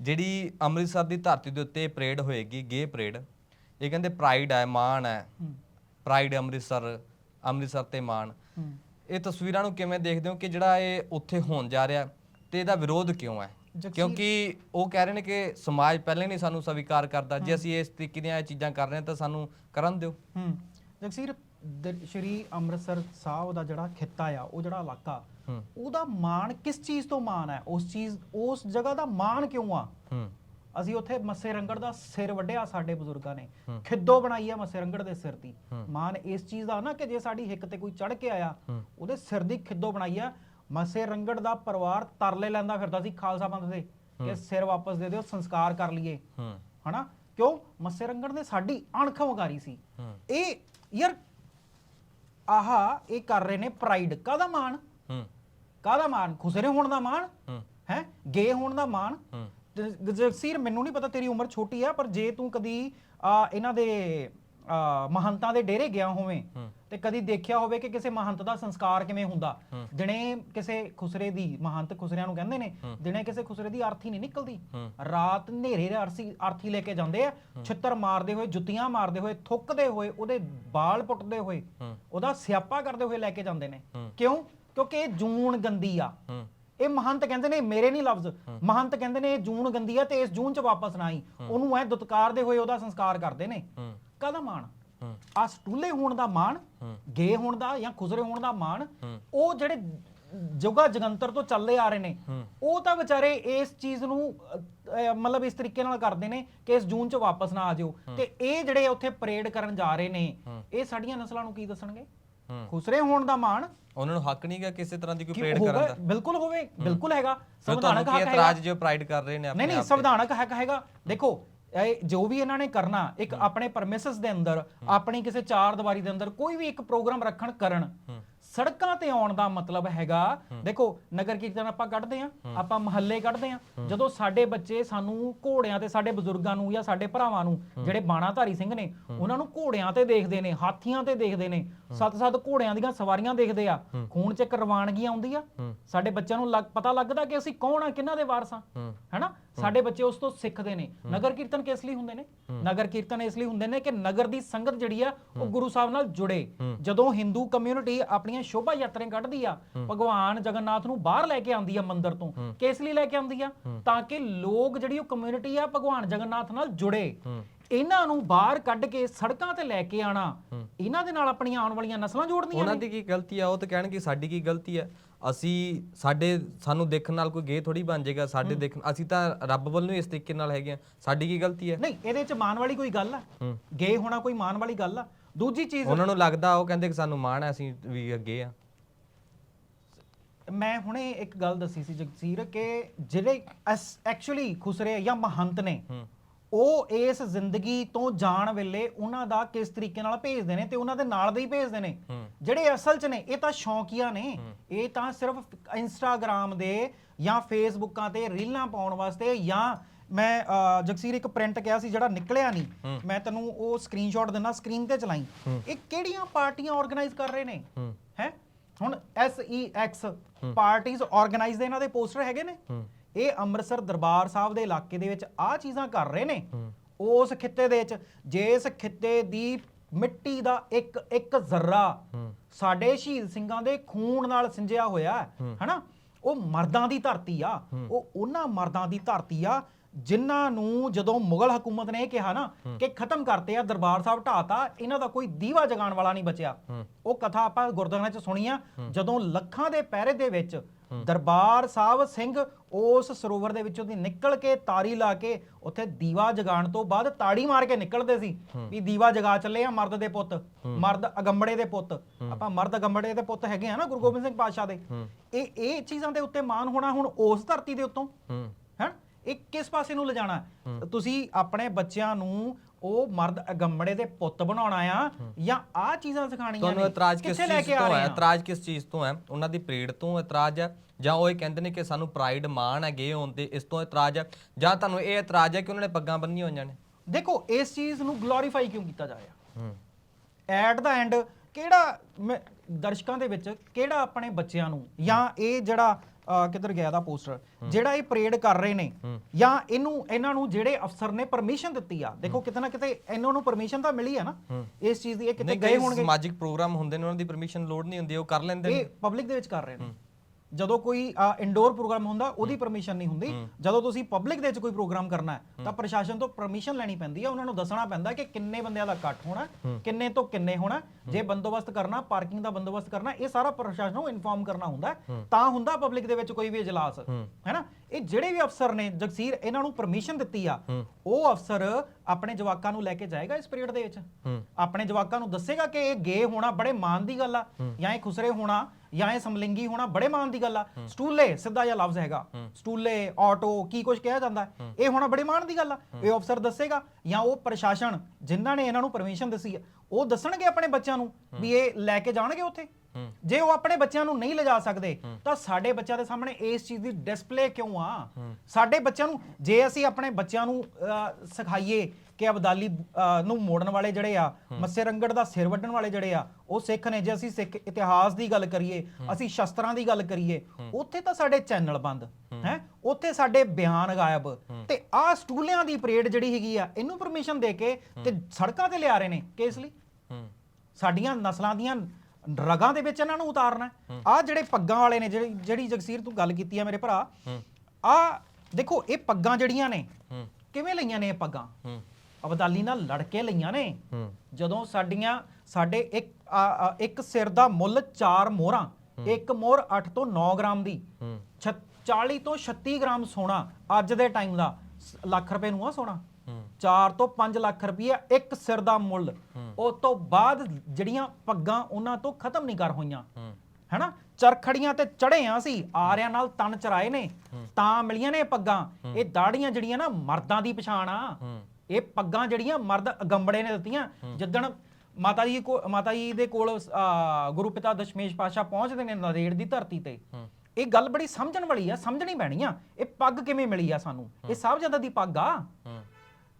ਜਿਹੜੀ ਅੰਮ੍ਰਿਤਸਰ ਦੀ ਧਰਤੀ ਦੇ ਉੱਤੇ ਪਰੇਡ ਹੋਏਗੀ ਗੇ ਪਰੇਡ ਇਹ ਕਹਿੰਦੇ ਪ੍ਰਾਈਡ ਹੈ ਮਾਣ ਹੈ। ਪ੍ਰਾਈਡ ਅੰਮ੍ਰਿਤਸਰ ਅੰਮ੍ਰਿਤਸਰ ਤੇ ਮਾਣ। ਇਹ ਤਸਵੀਰਾਂ ਨੂੰ ਕਿਵੇਂ ਦੇਖਦੇ ਹੋ ਕਿ ਜਿਹੜਾ ਇਹ ਉੱਥੇ ਹੋਣ ਜਾ ਰਿਹਾ ਤੇ ਇਹਦਾ ਵਿਰੋਧ ਕਿਉਂ ਹੈ? ਕਿਉਂਕਿ ਉਹ ਕਹਿ ਰਹੇ ਨੇ ਕਿ ਸਮਾਜ ਪਹਿਲੇ ਨਹੀਂ ਸਾਨੂੰ ਸਵੀਕਾਰ ਕਰਦਾ। ਜੇ ਅਸੀਂ ਇਸ ਤਰੀਕੇ ਦੀਆਂ ਇਹ ਚੀਜ਼ਾਂ ਕਰ ਰਹੇ ਹਾਂ ਤਾਂ ਸਾਨੂੰ ਕਰਨ ਦਿਓ। ਹੂੰ। ਜਗਸੀਰ ਸ਼੍ਰੀ ਅੰਮ੍ਰਿਤਸਰ ਸਾਹਿਬ ਦਾ ਜਿਹੜਾ ਖਿੱਤਾ ਆ ਉਹ ਜਿਹੜਾ ਇਲਾਕਾ ਹੂੰ। ਉਹਦਾ ਮਾਣ ਕਿਸ ਚੀਜ਼ ਤੋਂ ਮਾਣ ਹੈ? ਉਸ ਚੀਜ਼ ਉਸ ਜਗ੍ਹਾ ਦਾ ਮਾਣ ਕਿਉਂ ਆ? ਹੂੰ। ਅਸੀਂ ਉੱਥੇ ਮੱਸੇ ਰੰਗੜ ਦਾ ਸਿਰ ਵੱਢਿਆ ਸਾਡੇ ਬਜ਼ੁਰਗਾਂ ਨੇ। ਖਿੱਦੋ ਬਣਾਈ ਆ ਮੱਸੇ ਰੰਗੜ ਦੇ ਸਿਰ ਦੀ। ਮਾਣ ਇਸ ਚੀਜ਼ ਦਾ ਨਾ ਕਿ ਜੇ ਸਾਡੀ ਹਿੱਕ ਤੇ ਕੋਈ ਚੜ ਕੇ ਆਇਆ ਉਹਦੇ ਸਿਰ ਦੀ ਖਿੱਦੋ ਬਣਾਈ ਆ ਮੱਸੇ ਰੰਗੜ ਦਾ ਪਰਿਵਾਰ ਤਰਲੇ ਲੈਂਦਾ ਫਿਰਦਾ ਸੀ ਖਾਲਸਾ ਪੰਥ ਦੇ ਕਿ ਸਿਰ ਵਾਪਸ ਦੇ ਦਿਓ ਸੰਸਕਾਰ ਕਰ ਲਈਏ। ਹੂੰ। ਹਨਾ? ਕਿਉਂ? ਮੱਸੇ ਰੰਗੜ ਨੇ ਸਾਡੀ ਅਣਖ ਵਗਾਰੀ ਸੀ। ਇਹ ਯਾਰ ਆਹਾ ਇਹ ਕਰ ਰਹੇ ਨੇ ਪ੍ਰਾਈਡ ਕਾਹਦਾ ਮਾਣ? ਹੂੰ। ਕਾਹਦਾ ਮਾਣ? ਖੁਸਰੇ ਹੋਣ ਦਾ ਮਾਣ? ਹੂੰ। ਗੇ ਹੋਣ ਦਾ ਮਾਣ? ਜਗਸੀਰ ਮੈਨੂੰ ਨਹੀਂ ਪਤਾ ਤੇਰੀ ਉਮਰ ਛੋਟੀ ਆ ਪਰ ਜੇ ਤੂੰ ਕਦੀ ਇਹਨਾਂ ਦੇ ਮਹੰਤਾਂ ਦੇ ਡੇਰੇ ਗਿਆ ਹੋਵੇਂ ਤੇ ਕਦੀ ਦੇਖਿਆ ਹੋਵੇ ਕਿ ਕਿਸੇ ਮਹੰਤ ਦਾ ਸੰਸਕਾਰ ਕਿਵੇਂ ਹੁੰਦਾ? ਦਿਨੇ ਕਿਸੇ ਖੁਸਰੇ ਦੀ ਮਹੰਤ ਖੁਸਰਿਆਂ ਨੂੰ ਕਹਿੰਦੇ ਨੇ ਦਿਨੇ ਕਿਸੇ ਖੁਸਰੇ ਦੀ ਅਰਥੀ ਨਹੀਂ ਨਿਕਲਦੀ। ਰਾਤ ਹਨੇਰੇ ਦੇ ਅਰਥੀ ਅਰਥੀ ਲੈ ਕੇ ਜਾਂਦੇ ਆ ਛਿੱਤਰ ਮਾਰਦੇ ਹੋਏ ਜੁੱਤੀਆਂ ਮਾਰਦੇ ਹੋਏ ਥੁੱਕਦੇ ਹੋਏ ਉਹਦੇ ਵਾਲ ਪੁੱਟਦੇ ਹੋਏ ਉਹਦਾ ਸਿਆਪਾ ਕਰਦੇ ਹੋਏ ਲੈ ਕੇ ਜਾਂਦੇ ਨੇ। ਕਿਉਂ? ਕਿਉਂਕਿ ਇਹ ਜੂਨ ਗੰਦੀ ਆ। ਇਹ ਮਹੰਤ ਕਹਿੰਦੇ ਨੇ ਮੇਰੇ ਨਹੀਂ ਲਫ਼ਜ਼। ਮਹੰਤ ਕਹਿੰਦੇ ਨੇ ਇਹ ਜੂਨ ਗੰਦੀ ਆ ਤੇ ਇਸ ਜੂਨ ਚ ਵਾਪਸ ਨਾ ਆਈ। ਉਹਨੂੰ ਐ ਦੁਤਕਾਰਦੇ ਹੋਏ ਉਹਦਾ ਸੰਸਕਾਰ ਕਰਦੇ ਨੇ। ਕਾਹਦਾ ਮਾਣ। ਹੂੰ। ਆ ਸਟੂਲੇ ਹੋਣ ਦਾ ਮਾਣ ਗੇ ਹੋਣ ਦਾ ਜਾਂ ਖੁਸਰੇ ਹੋਣ ਦਾ ਮਾਣ ਉਹ ਜਿਹੜੇ ਜੁਗਾ ਜਗੰਤਰ ਤੋਂ ਚੱਲਦੇ ਆ ਰਹੇ ਨੇ ਉਹ ਤਾਂ ਵਿਚਾਰੇ ਇਸ ਚੀਜ਼ ਨੂੰ ਮਤਲਬ ਇਸ ਤਰੀਕੇ ਨਾਲ ਕਰਦੇ ਨੇ ਕਿ ਇਸ ਜੂਨ ਚ ਵਾਪਸ ਨਾ ਆ ਜਿਓ। ਤੇ ਇਹ ਜਿਹੜੇ ਉੱਥੇ ਪਰੇਡ ਕਰਨ ਜਾ ਰਹੇ ਨੇ ਇਹ ਸਾਡੀਆਂ ਨਸਲਾਂ ਨੂੰ ਕੀ ਦੱਸਣਗੇ? ਹੂੰ। ਖੁਸਰੇ ਹੋਣ ਦਾ ਮਾਣ ਉਹਨਾਂ ਨੂੰ ਹੱਕ ਨਹੀਂਗਾ ਕਿਸੇ ਤਰ੍ਹਾਂ ਦੀ ਕੋਈ ਪਰੇਡ ਕਰਨ ਦਾ? ਬਿਲਕੁਲ ਹੋਵੇ ਬਿਲਕੁਲ ਹੈਗਾ। ਸੰਵਿਧਾਨਕ ਹੱਕ ਇਤਰਾਜ਼ ਜੋ ਪ੍ਰਾਈਡ ਕਰ ਰਹੇ ਨੇ ਨਹੀਂ ਆਪਣੇ ਨਹੀਂ ਆਪ ਤੇ? ਸੰਵਿਧਾਨਕ ਹੱਕ ਹੈਗਾ। ਦੇਖੋ ਇਹ ਜੋ ਵੀ ਇਹਨਾਂ ਨੇ ਕਰਨਾ ਇੱਕ ਆਪਣੇ ਪਰਮਿਸਸ ਦੇ ਅੰਦਰ ਆਪਣੀ ਕਿਸੇ ਚਾਰ ਦੀਵਾਰੀ ਦੇ ਅੰਦਰ ਕੋਈ ਵੀ ਇੱਕ ਪ੍ਰੋਗਰਾਮ ਰੱਖਣ ਕਰਨ। ਸੜਕਾਂ ਤੇ ਆਉਣ ਦਾ ਮਤਲਬ ਹੈਗਾ ਦੇਖੋ ਨਗਰ ਕੀਰਤਨ ਆਪਾਂ ਕੱਢਦੇ ਆ ਆਪਾਂ ਮਹੱਲੇ ਕੱਢਦੇ ਆ ਜਦੋਂ ਸਾਡੇ ਬੱਚੇ ਸਾਨੂੰ ਘੋੜਿਆਂ ਤੇ ਸਾਡੇ ਬਜ਼ੁਰਗਾਂ ਨੂੰ ਜਾਂ ਸਾਡੇ ਭਰਾਵਾਂ ਨੂੰ ਜਿਹੜੇ ਬਾਣਾਧਾਰੀ ਸਿੰਘ ਨੇ ਉਹਨਾਂ ਨੂੰ ਘੋੜਿਆਂ ਤੇ ਦੇਖਦੇ ਨੇ ਹਾਥੀਆਂ ਤੇ ਦੇਖਦੇ ਨੇ। ਸੱਤ ਸੱਤ ਘੋੜਿਆਂ ਦੀਆਂ ਸਵਾਰੀਆਂ ਦੇਖਦੇ ਆ। ਖੂਨ ਚ ਇੱਕ ਰਵਾਨਗੀ ਆਉਂਦੀ ਆ। ਸਾਡੇ ਬੱਚਿਆਂ ਨੂੰ ਪਤਾ ਲੱਗਦਾ ਕਿ ਅਸੀਂ ਕੌਣ ਆ ਕਿਹਨਾਂ ਦੇ ਵਾਰਸ ਆ। ਹੈਨਾ? ਸਾਡੇ ਬੱਚੇ ਉਸ ਤੋਂ ਸਿੱਖਦੇ ਨੇ। ਨਗਰ ਕੀਰਤਨ ਕਿਸ ਲਈ ਹੁੰਦੇ ਨੇ? ਨਗਰ ਕੀਰਤਨ ਇਸ ਲਈ ਹੁੰਦੇ ਨੇ ਕਿ ਨਗਰ ਦੀ ਸੰਗਤ ਜਿਹੜੀ ਆ ਉਹ ਗੁਰੂ ਸਾਹਿਬ ਨਾਲ ਜੁੜੇ। ਜਦੋਂ ਹਿੰਦੂ ਕਮਿਊਨਿਟੀ ਆਪਣੀਆਂ ਸ਼ੋਭਾ ਯਾਤਰਾਵਾਂ ਕੱਢਦੀ ਆ ਭਗਵਾਨ ਜਗਨਨਾਥ ਨੂੰ ਬਾਹਰ ਲੈ ਕੇ ਆਉਂਦੀ ਆ ਮੰਦਿਰ ਤੋਂ। ਕਿਸ ਲਈ ਲੈ ਕੇ ਆਉਂਦੀ ਆ? ਤਾਂ ਕਿ ਲੋਕ ਜਿਹੜੀ ਉਹ ਕਮਿਊਨਿਟੀ ਆ ਭਗਵਾਨ ਜਗਨਨਾਥ ਨਾਲ ਜੁੜੇ। ਇਹਨਾਂ ਨੂੰ ਬਾਹਰ ਕੱਢ ਕੇ ਸੜਕਾਂ ਤੇ ਲੈ ਕੇ ਆਣਾ। ਇਹਨਾਂ ਦੇ ਨਾਲ ਆਪਣੀਆਂ ਆਉਣ ਵਾਲੀਆਂ ਨਸਲਾਂ ਜੋੜਨੀਆਂ ਉਹਨਾਂ ਦੀ ਕੀ ਗਲਤੀ ਆ? ਉਹ ਤਾਂ ਕਹਿਣਗੇ ਸਾਡੀ ਕੀ ਗਲਤੀ ਹੈ ਅਸੀਂ ਸਾਡੇ ਸਾਨੂੰ ਦੇਖਣ ਨਾਲ ਕੋਈ ਗੇ ਥੋੜੀ ਬਣ ਜਾਏਗਾ ਸਾਡੇ ਦੇਖਣ ਅਸੀਂ ਤਾਂ ਰੱਬ ਵੱਲੋਂ ਹੀ ਇਸ ਤਰੀਕੇ ਨਾਲ ਹੈਗੇ ਆ ਸਾਡੀ ਕੀ ਗਲਤੀ ਹੈ? ਨਹੀਂ ਇਹਦੇ ਚ ਮਾਨ ਵਾਲੀ ਕੋਈ ਗੱਲ ਆ। ਗੇ ਹੋਣਾ ਕੋਈ ਮਾਨ ਵਾਲੀ ਗੱਲ ਆ। ਦੂਜੀ ਚੀਜ਼ ਉਹਨਾਂ ਨੂੰ ਲੱਗਦਾ ਉਹ ਕਹਿੰਦੇ ਕਿ ਸਾਨੂੰ ਮਾਣ ਹੈ ਅਸੀਂ ਵੀ ਅੱਗੇ ਆ ਮੈਂ ਹੁਣੇ ਇੱਕ ਗੱਲ ਦੱਸੀ ਸੀ ਜਗਸੀਰ ਕਿ ਜਿਹੜੇ ਐਕਚੁਅਲੀ ਖੁਸਰੇ ਜਾਂ ਮਹੰਤ ਨੇ ਉਹ ਇਸ ਜ਼ਿੰਦਗੀ ਤੋਂ ਜਾਣ ਵੇਲੇ ਉਹਨਾਂ ਦਾ ਕਿਸ ਤਰੀਕੇ ਨਾਲ ਭੇਜਦੇ ਨੇ ਤੇ ਉਹਨਾਂ ਦੇ ਨਾਲ ਦੇ ਹੀ ਭੇਜਦੇ ਨੇ। ਜਿਹੜੇ ਅਸਲ 'ਚ ਨੇ ਇਹ ਤਾਂ ਸ਼ੌਂਕੀਆ ਨੇ। ਇਹ ਤਾਂ ਸਿਰਫ ਇੰਸਟਾਗ੍ਰam ਦੇ ਜਾਂ ਫੇਸਬੁੱਕਾਂ ਤੇ ਰੀਲਾਂ ਪਾਉਣ ਵਾਸਤੇ ਜਾਂ ਮੈਂ ਜਗਸੀਰ ਇੱਕ ਪ੍ਰਿੰਟ ਕਿਹਾ ਸੀ ਜਿਹੜਾ ਨਿਕਲਿਆ ਨਹੀਂ। ਮੈਂ ਤੈਨੂੰ ਉਹ ਸਕਰੀਨਸ਼ਾਟ ਦਿੰਦਾ ਸਕਰੀਨ ਤੇ ਚਲਾਈ। ਇਹ ਕਿਹੜੀਆਂ ਪਾਰਟੀਆਂ ਆਰਗੇਨਾਈਜ਼ ਕਰ ਰਹੇ ਨੇ? ਹੈ। ਹੁਣ SEX ਪਾਰਟੀਆਂ ਆਰਗੇਨਾਈਜ਼ ਦੇ ਇਹਨਾਂ ਦੇ ਪੋਸਟਰ ਹੈਗੇ ਨੇ? ਇਹ ਅੰਮ੍ਰਿਤਸਰ ਦਰਬਾਰ ਸਾਹਿਬ ਦੇ ਇਲਾਕੇ ਦੇ ਵਿੱਚ ਆਹ ਚੀਜ਼ਾਂ ਕਰ ਰਹੇ ਨੇ। ਉਸ ਖਿੱਤੇ ਦੇ ਵਿੱਚ ਜਿਸ ਖਿੱਤੇ ਦੀ ਮਿੱਟੀ ਦਾ ਇੱਕ ਇੱਕ ਜ਼ਰਰਾ ਸਾਡੇ ਸ਼ਹੀਦ ਸਿੰਘਾਂ ਦੇ ਖੂਨ ਨਾਲ ਸਿੰਜਿਆ ਹੋਇਆ ਹੈ ਹਨਾ? ਉਹ ਮਰਦਾਂ ਦੀ ਧਰਤੀ ਆ। ਉਹ ਉਹਨਾਂ ਮਰਦਾਂ ਦੀ ਧਰਤੀ ਆ ਜਿਨ੍ਹਾਂ ਨੂੰ ਜਦੋਂ ਮੁਗਲ ਹਕੂਮਤ ਨੇ ਇਹ ਕਿਹਾ ਨਾ ਕਿ ਖਤਮ ਕਰਤੇ ਆ ਦਰਬਾਰ ਸਾਹਿਬ ਢਾਤਾ ਇਹਨਾਂ ਦਾ ਕੋਈ ਦੀਵਾ ਜਗਾਉਣ ਵਾਲਾ ਨਹੀਂ ਬਚਿਆ। ਉਹ ਕਥਾ ਆਪਾਂ ਗੁਰਦੁਆਰਿਆਂ 'ਚ ਸੁਣੀ ਆ। ਜਦੋਂ ਲੱਖਾਂ ਦੇ ਪਹਿਰੇ ਦੇ ਵਿੱਚ ਦਰਬਾਰ ਸਾਹਿਬ ਸਿੰਘ ਉਸ ਸਰੋਵਰ ਦੇ ਵਿੱਚੋਂ ਦੀ ਨਿਕਲ ਕੇ ਤਾਰੀ ਲਾ ਕੇ ਉੱਥੇ ਦੀਵਾ ਜਗਾਉਣ ਤੋਂ ਬਾਅਦ ਤਾੜੀ ਮਾਰ ਕੇ ਨਿਕਲਦੇ ਸੀ ਵੀ ਦੀਵਾ ਜਗਾ ਚੱਲੇ ਆ ਮਰਦ ਦੇ ਪੁੱਤ ਮਰਦ ਅਗੰਬੜੇ ਦੇ ਪੁੱਤ। ਆਪਾਂ ਮਰਦ ਅਗੰਬੜੇ ਦੇ ਪੁੱਤ ਹੈਗੇ ਆ ਨਾ ਗੁਰੂ ਗੋਬਿੰਦ ਸਿੰਘ ਪਾਤਸ਼ਾਹ ਦੇ। ਇਹ ਇਹ ਚੀਜ਼ਾਂ ਦੇ ਉੱਤੇ ਮਾਣ ਹੋਣਾ ਹੁਣ ਉਸ ਧਰਤੀ ਦੇ ਉੱਤੋਂ। ਇਹ ਕਿਸ ਪਾਸੇ ਨੂੰ ਲਿਜਾਣਾ? ਤੁਸੀਂ ਆਪਣੇ ਬੱਚਿਆਂ ਨੂੰ ਉਹ ਮਰਦ ਅਗੰਬੜੇ ਦੇ ਪੁੱਤ ਬਣਾਉਣਾ ਆ ਜਾਂ ਆ ਚੀਜ਼ਾਂ ਸਿਖਾਣੀਆਂ ਤੁਹਾਨੂੰ ਨੇ? ਇਤਰਾਜ਼ ਕਿਸ ਚੀਜ਼ ਤੋਂ ਹੈ? ਇਤਰਾਜ਼ ਕਿਸ ਚੀਜ਼ ਤੋਂ ਹੈ? ਉਹਨਾਂ ਦੀ ਪਰੇਡ ਤੋਂ ਇਤਰਾਜ਼ ਹੈ? ਜਾਂ ਉਹ ਇਹ ਕਹਿੰਦੇ ਨੇ ਕਿ ਸਾਨੂੰ ਪ੍ਰਾਈਡ ਮਾਣ ਹੈ ਗੇ ਹੋਣ ਤੇ ਇਸ ਤੋਂ ਇਤਰਾਜ਼ ਹੈ? ਜਾਂ ਤੁਹਾਨੂੰ ਇਹ ਇਤਰਾਜ਼ ਹੈ ਕਿ ਉਹਨਾਂ ਨੇ ਪੱਗਾਂ ਬੰਨੀਆਂ ਹੋਈਆਂ ਨੇ? ਦੇਖੋ ਇਸ ਚੀਜ਼ ਨੂੰ ਗਲੋਰੀਫਾਈ ਕਿਉਂ ਕੀਤਾ ਜਾ ਰਿਹਾ? ਹੂੰ। ਐਟ ਦਾ ਐਂਡ ਕਿਹੜਾ ਦਰਸ਼ਕਾਂ ਦੇ ਵਿੱਚ ਕਿਹੜਾ ਆਪਣੇ ਬੱਚਿਆਂ ਨੂੰ ਜਾਂ ਇਹ ਜਿਹੜਾ ਕਿੱਧਰ ਗਿਆ ਦਾ ਪੋਸਟਰ ਜਿਹੜਾ ਇਹ ਪਰੇਡ ਕਰ ਰਹੇ ਨੇ ਜਾਂ ਇਹਨੂੰ ਇਹਨਾਂ ਨੂੰ ਜਿਹੜੇ ਅਫਸਰ ਨੇ ਪਰਮਿਸ਼ਨ ਦਿੱਤੀ ਆ ਦੇਖੋ ਕਿਤੇ ਨਾ ਕਿਤੇ ਇਹਨਾਂ ਨੂੰ ਪਰਮਿਸ਼ਨ ਤਾਂ ਮਿਲੀ ਆ ਨਾ ਇਸ ਚੀਜ਼ ਦੀ ਇਹ ਕਿਤੇ ਗਏ ਹੋਣਗੇ। ਸਮਾਜਿਕ ਪ੍ਰੋਗਰਾਮ ਹੁੰਦੇ ਨੇ ਉਹਨਾਂ ਦੀ ਪਰਮਿਸ਼ਨ ਲੋੜ ਨਹੀਂ ਹੁੰਦੀ ਉਹ ਕਰ ਲੈਂਦੇ ਨੇ। ਇਹ ਪਬਲਿਕ ਦੇ ਵਿੱਚ ਕਰ ਰਹੇ ਨੇ। ਜਦੋਂ ਕੋਈ ਇਨਡੋਰ ਪ੍ਰੋਗਰਾਮ ਹੁੰਦਾ ਉਹਦੀ ਪਰਮਿਸ਼ਨ ਨਹੀਂ ਹੁੰਦੀ। ਜਦੋਂ ਤੁਸੀਂ ਪਬਲਿਕ ਦੇ ਵਿੱਚ ਕੋਈ ਪ੍ਰੋਗਰਾਮ ਕਰਨਾ ਹੈ ਤਾਂ ਪ੍ਰਸ਼ਾਸਨ ਤੋਂ ਪਰਮਿਸ਼ਨ ਲੈਣੀ ਪੈਂਦੀ ਹੈ। ਉਹਨਾਂ ਨੂੰ ਦੱਸਣਾ ਪੈਂਦਾ ਕਿ ਕਿੰਨੇ ਬੰਦਿਆਂ ਦਾ ਇਕੱਠ ਹੋਣਾ ਕਿੰਨੇ ਤੋਂ ਕਿੰਨੇ ਹੋਣਾ ਜੇ ਬੰਦੋਬਸਤ ਕਰਨਾ ਪਾਰਕਿੰਗ ਦਾ ਬੰਦੋਬਸਤ ਕਰਨਾ ਇਹ ਸਾਰਾ ਪ੍ਰਸ਼ਾਸਨ ਨੂੰ ਇਨਫਾਰਮ ਕਰਨਾ ਹੁੰਦਾ। ਤਾਂ ਹੁੰਦਾ ਪਬਲਿਕ ਦੇ ਵਿੱਚ ਕੋਈ ਵੀ ਇਜਲਾਸ। ਹੈਨਾ ਇਹ ਜਿਹੜੇ ਵੀ ਅਫਸਰ ਨੇ ਜਗਸੀਰ ਇਹਨਾਂ ਨੂੰ ਪਰਮਿਸ਼ਨ ਦਿੱਤੀ ਆ। ਉਹ ਅਫਸਰ ਆਪਣੇ ਜਵਾਕਾਂ ਨੂੰ ਲੈ ਕੇ ਜਾਏਗਾ ਇਸ ਪੀਰੀਅਡ ਦੇ ਵਿੱਚ? ਆਪਣੇ ਜਵਾਕਾਂ ਨੂੰ ਦੱਸੇਗਾ ਕਿ ਇਹ ਗੇ ਹੋਣਾ ਬੜੇ ਮਾਣ ਦੀ ਗੱਲ ਆ ਜਾਂ ਇਹ ਖੁਸਰੇ ਹੋਣਾ? ਜਾਂ ਇਹ ਸਮਲਿੰਗੀ ਹੋਣਾ ਬੜੇ ਮਾਣ ਦੀ ਗੱਲ ਆ। ਸਟੂਲੇ ਸਿੱਧਾ ਜਿਹਾ ਲਫ਼ਜ਼ ਹੈਗਾ। ਸਟੂਲੇ ਆਟੋ ਕੀ ਕੁਝ ਕਿਹਾ ਜਾਂਦਾ। ਇਹ ਹੋਣਾ ਬੜੇ ਮਾਣ ਦੀ ਗੱਲ ਆ। ਇਹ ਅਫਸਰ ਦੱਸੇਗਾ ਜਾਂ ਉਹ ਪ੍ਰਸ਼ਾਸਨ ਜਿਨ੍ਹਾਂ ਨੇ ਇਹਨਾਂ ਨੂੰ ਪਰਮਿਸ਼ਨ ਦਿੱਤੀ ਆ ਉਹ ਦੱਸਣਗੇ ਆਪਣੇ ਬੱਚਿਆਂ ਨੂੰ ਵੀ ਇਹ ਲੈ ਕੇ ਜਾਣਗੇ ਉੱਥੇ। ਜੇ ਉਹ ਆਪਣੇ ਬੱਚਿਆਂ ਨੂੰ ਨਹੀਂ ਲਿਜਾ ਸਕਦੇ ਤਾਂ ਸਾਡੇ ਬੱਚਿਆਂ ਦੇ ਸਾਹਮਣੇ ਇਸ ਚੀਜ਼ ਦੀ ਡਿਸਪਲੇ ਕਿਉਂ ਆ? ਸਾਡੇ ਬੱਚਿਆਂ ਨੂੰ ਜੇ ਅਸੀਂ ਆਪਣੇ ਬੱਚਿਆਂ ਨੂੰ ਸਿਖਾਈਏ ਕਿ ਅਬਦਾਲੀ ਨੂੰ ਮੋੜਨ ਵਾਲੇ ਜਿਹੜੇ ਆ ਮੱਸੇ ਰੰਗੜ ਦਾ ਸਿਰ ਵੱਢਣ ਵਾਲੇ ਜਿਹੜੇ ਆ ਉਹ ਸਿੱਖ ਨੇ। ਜੇ ਅਸੀਂ ਸਿੱਖ ਇਤਿਹਾਸ ਦੀ ਗੱਲ ਕਰੀਏ ਅਸੀਂ ਸ਼ਸਤਰਾਂ ਦੀ ਗੱਲ ਕਰੀਏ ਉੱਥੇ ਤਾਂ ਸਾਡੇ ਚੈਨਲ ਬੰਦ ਹੈ। ਉੱਥੇ ਸਾਡੇ ਬਿਆਨ ਗਾਇਬ। ਤੇ ਆਹ ਸਟੂਲਿਆਂ ਦੀ ਪਰੇਡ ਜਿਹੜੀ ਹੈਗੀ ਆ ਇਹਨੂੰ ਪਰਮਿਸ਼ਨ ਦੇ ਕੇ ਤੇ ਸੜਕਾਂ ਤੇ ਲਿਆ ਰਹੇ ਨੇ ਕਿਸ ਲਈ? ਹੂੰ। ਸਾਡੀਆਂ ਨਸਲਾਂ ਦੀਆਂ ਰਗਾਂ ਦੇ ਵਿੱਚ ਇਹਨਾਂ ਨੂੰ ਉਤਾਰਨਾ ਆ ਜਿਹੜੇ ਪੱਗਾਂ ਵਾਲੇ ਨੇ ਜਿਹੜੀ ਜਿਹੜੀ ਜਗਸੀਰ ਤੂੰ ਗੱਲ ਕੀਤੀ ਆ ਮੇਰੇ ਭਰਾ ਆ ਦੇਖੋ ਇਹ ਪੱਗਾਂ ਜਿਹੜੀਆਂ ਨੇ ਹੂੰ। ਕਿਵੇਂ ਲਈਆਂ ਨੇ ਇਹ ਪੱਗਾਂ? ਹੂੰ। ਅਬਦਾਲੀ ਨਾਲ ਲੜ ਕੇ ਲਈਆਂ ਨੇ। ਜਦੋਂ ਸਾਡੀਆਂ ਸਾਡੇ ਇੱਕ ਇੱਕ ਸਿਰ ਦਾ ਮੁੱਲ 4 ਮੋਹਰਾਂ ਇੱਕ ਮੋਹਰ 8 ਤੋਂ 9 ਗ੍ਰਾਮ ਦੀ। ਹੂੰ। ਛ- 40 ਤੋਂ 36 ਗ੍ਰਾਮ ਸੋਨਾ ਅੱਜ ਦੇ ਟਾਈਮ ਦਾ ਲੱਖ ਰੁਪਏ ਨੂੰ ਆ ਸੋਨਾ। ਹੂੰ। 4 ਤੋਂ 5 ਲੱਖ ਰੁਪਏ ਇੱਕ ਸਿਰ ਦਾ ਮੁੱਲ। ਉਸ ਤੋਂ ਬਾਅਦ ਜਿਹੜੀਆਂ ਪੱਗਾਂ ਉਹਨਾਂ ਤੋਂ ਖਤਮ ਨਹੀਂ ਕਰ ਹੋਈਆਂ। ਹੈਨਾ? ਚਰਖੜੀਆਂ ਤੇ ਚੜੇ ਆ ਸੀ ਆਰਿਆਂ ਨਾਲ ਤਨ ਚਰਾਏ ਨੇ। ਤਾਂ ਮਿਲੀਆਂ ਨੇ ਪੱਗਾਂ। ਇਹ ਦਾੜੀਆਂ ਜਿਹੜੀਆਂ ਨਾ ਮਰਦਾਂ ਦੀ ਪਛਾਣ ਆ। ਇਹ ਪੱਗਾਂ ਜਿਹੜੀਆਂ ਮਰਦ ਅਗੰਬੜੇ ਨੇ ਦਿੱਤੀਆਂ ਜਿੱਦਣ ਮਾਤਾ ਜੀ ਕੋ ਮਾਤਾ ਜੀ ਦੇ ਕੋਲ ਅਹ, ਗੁਰੂ ਪਿਤਾ ਦਸ਼ਮੇਸ਼ ਪਾਸ਼ਾ ਪਹੁੰਚਦੇ ਨੇ ਨਰੇੜ ਦੀ ਧਰਤੀ ਤੇ ਇਹ ਗੱਲ ਬੜੀ ਸਮਝਣ ਵਾਲੀ ਆ ਸਮਝਣੀ ਪੈਣੀ ਆ ਇਹ ਪੱਗ ਕਿਵੇਂ ਮਿਲੀ ਆ ਸਾਨੂੰ? ਇਹ ਸਾਹਿਬਜ਼ਾਦਾ ਦੀ ਪੱਗ ਆ। ਹੂੰ।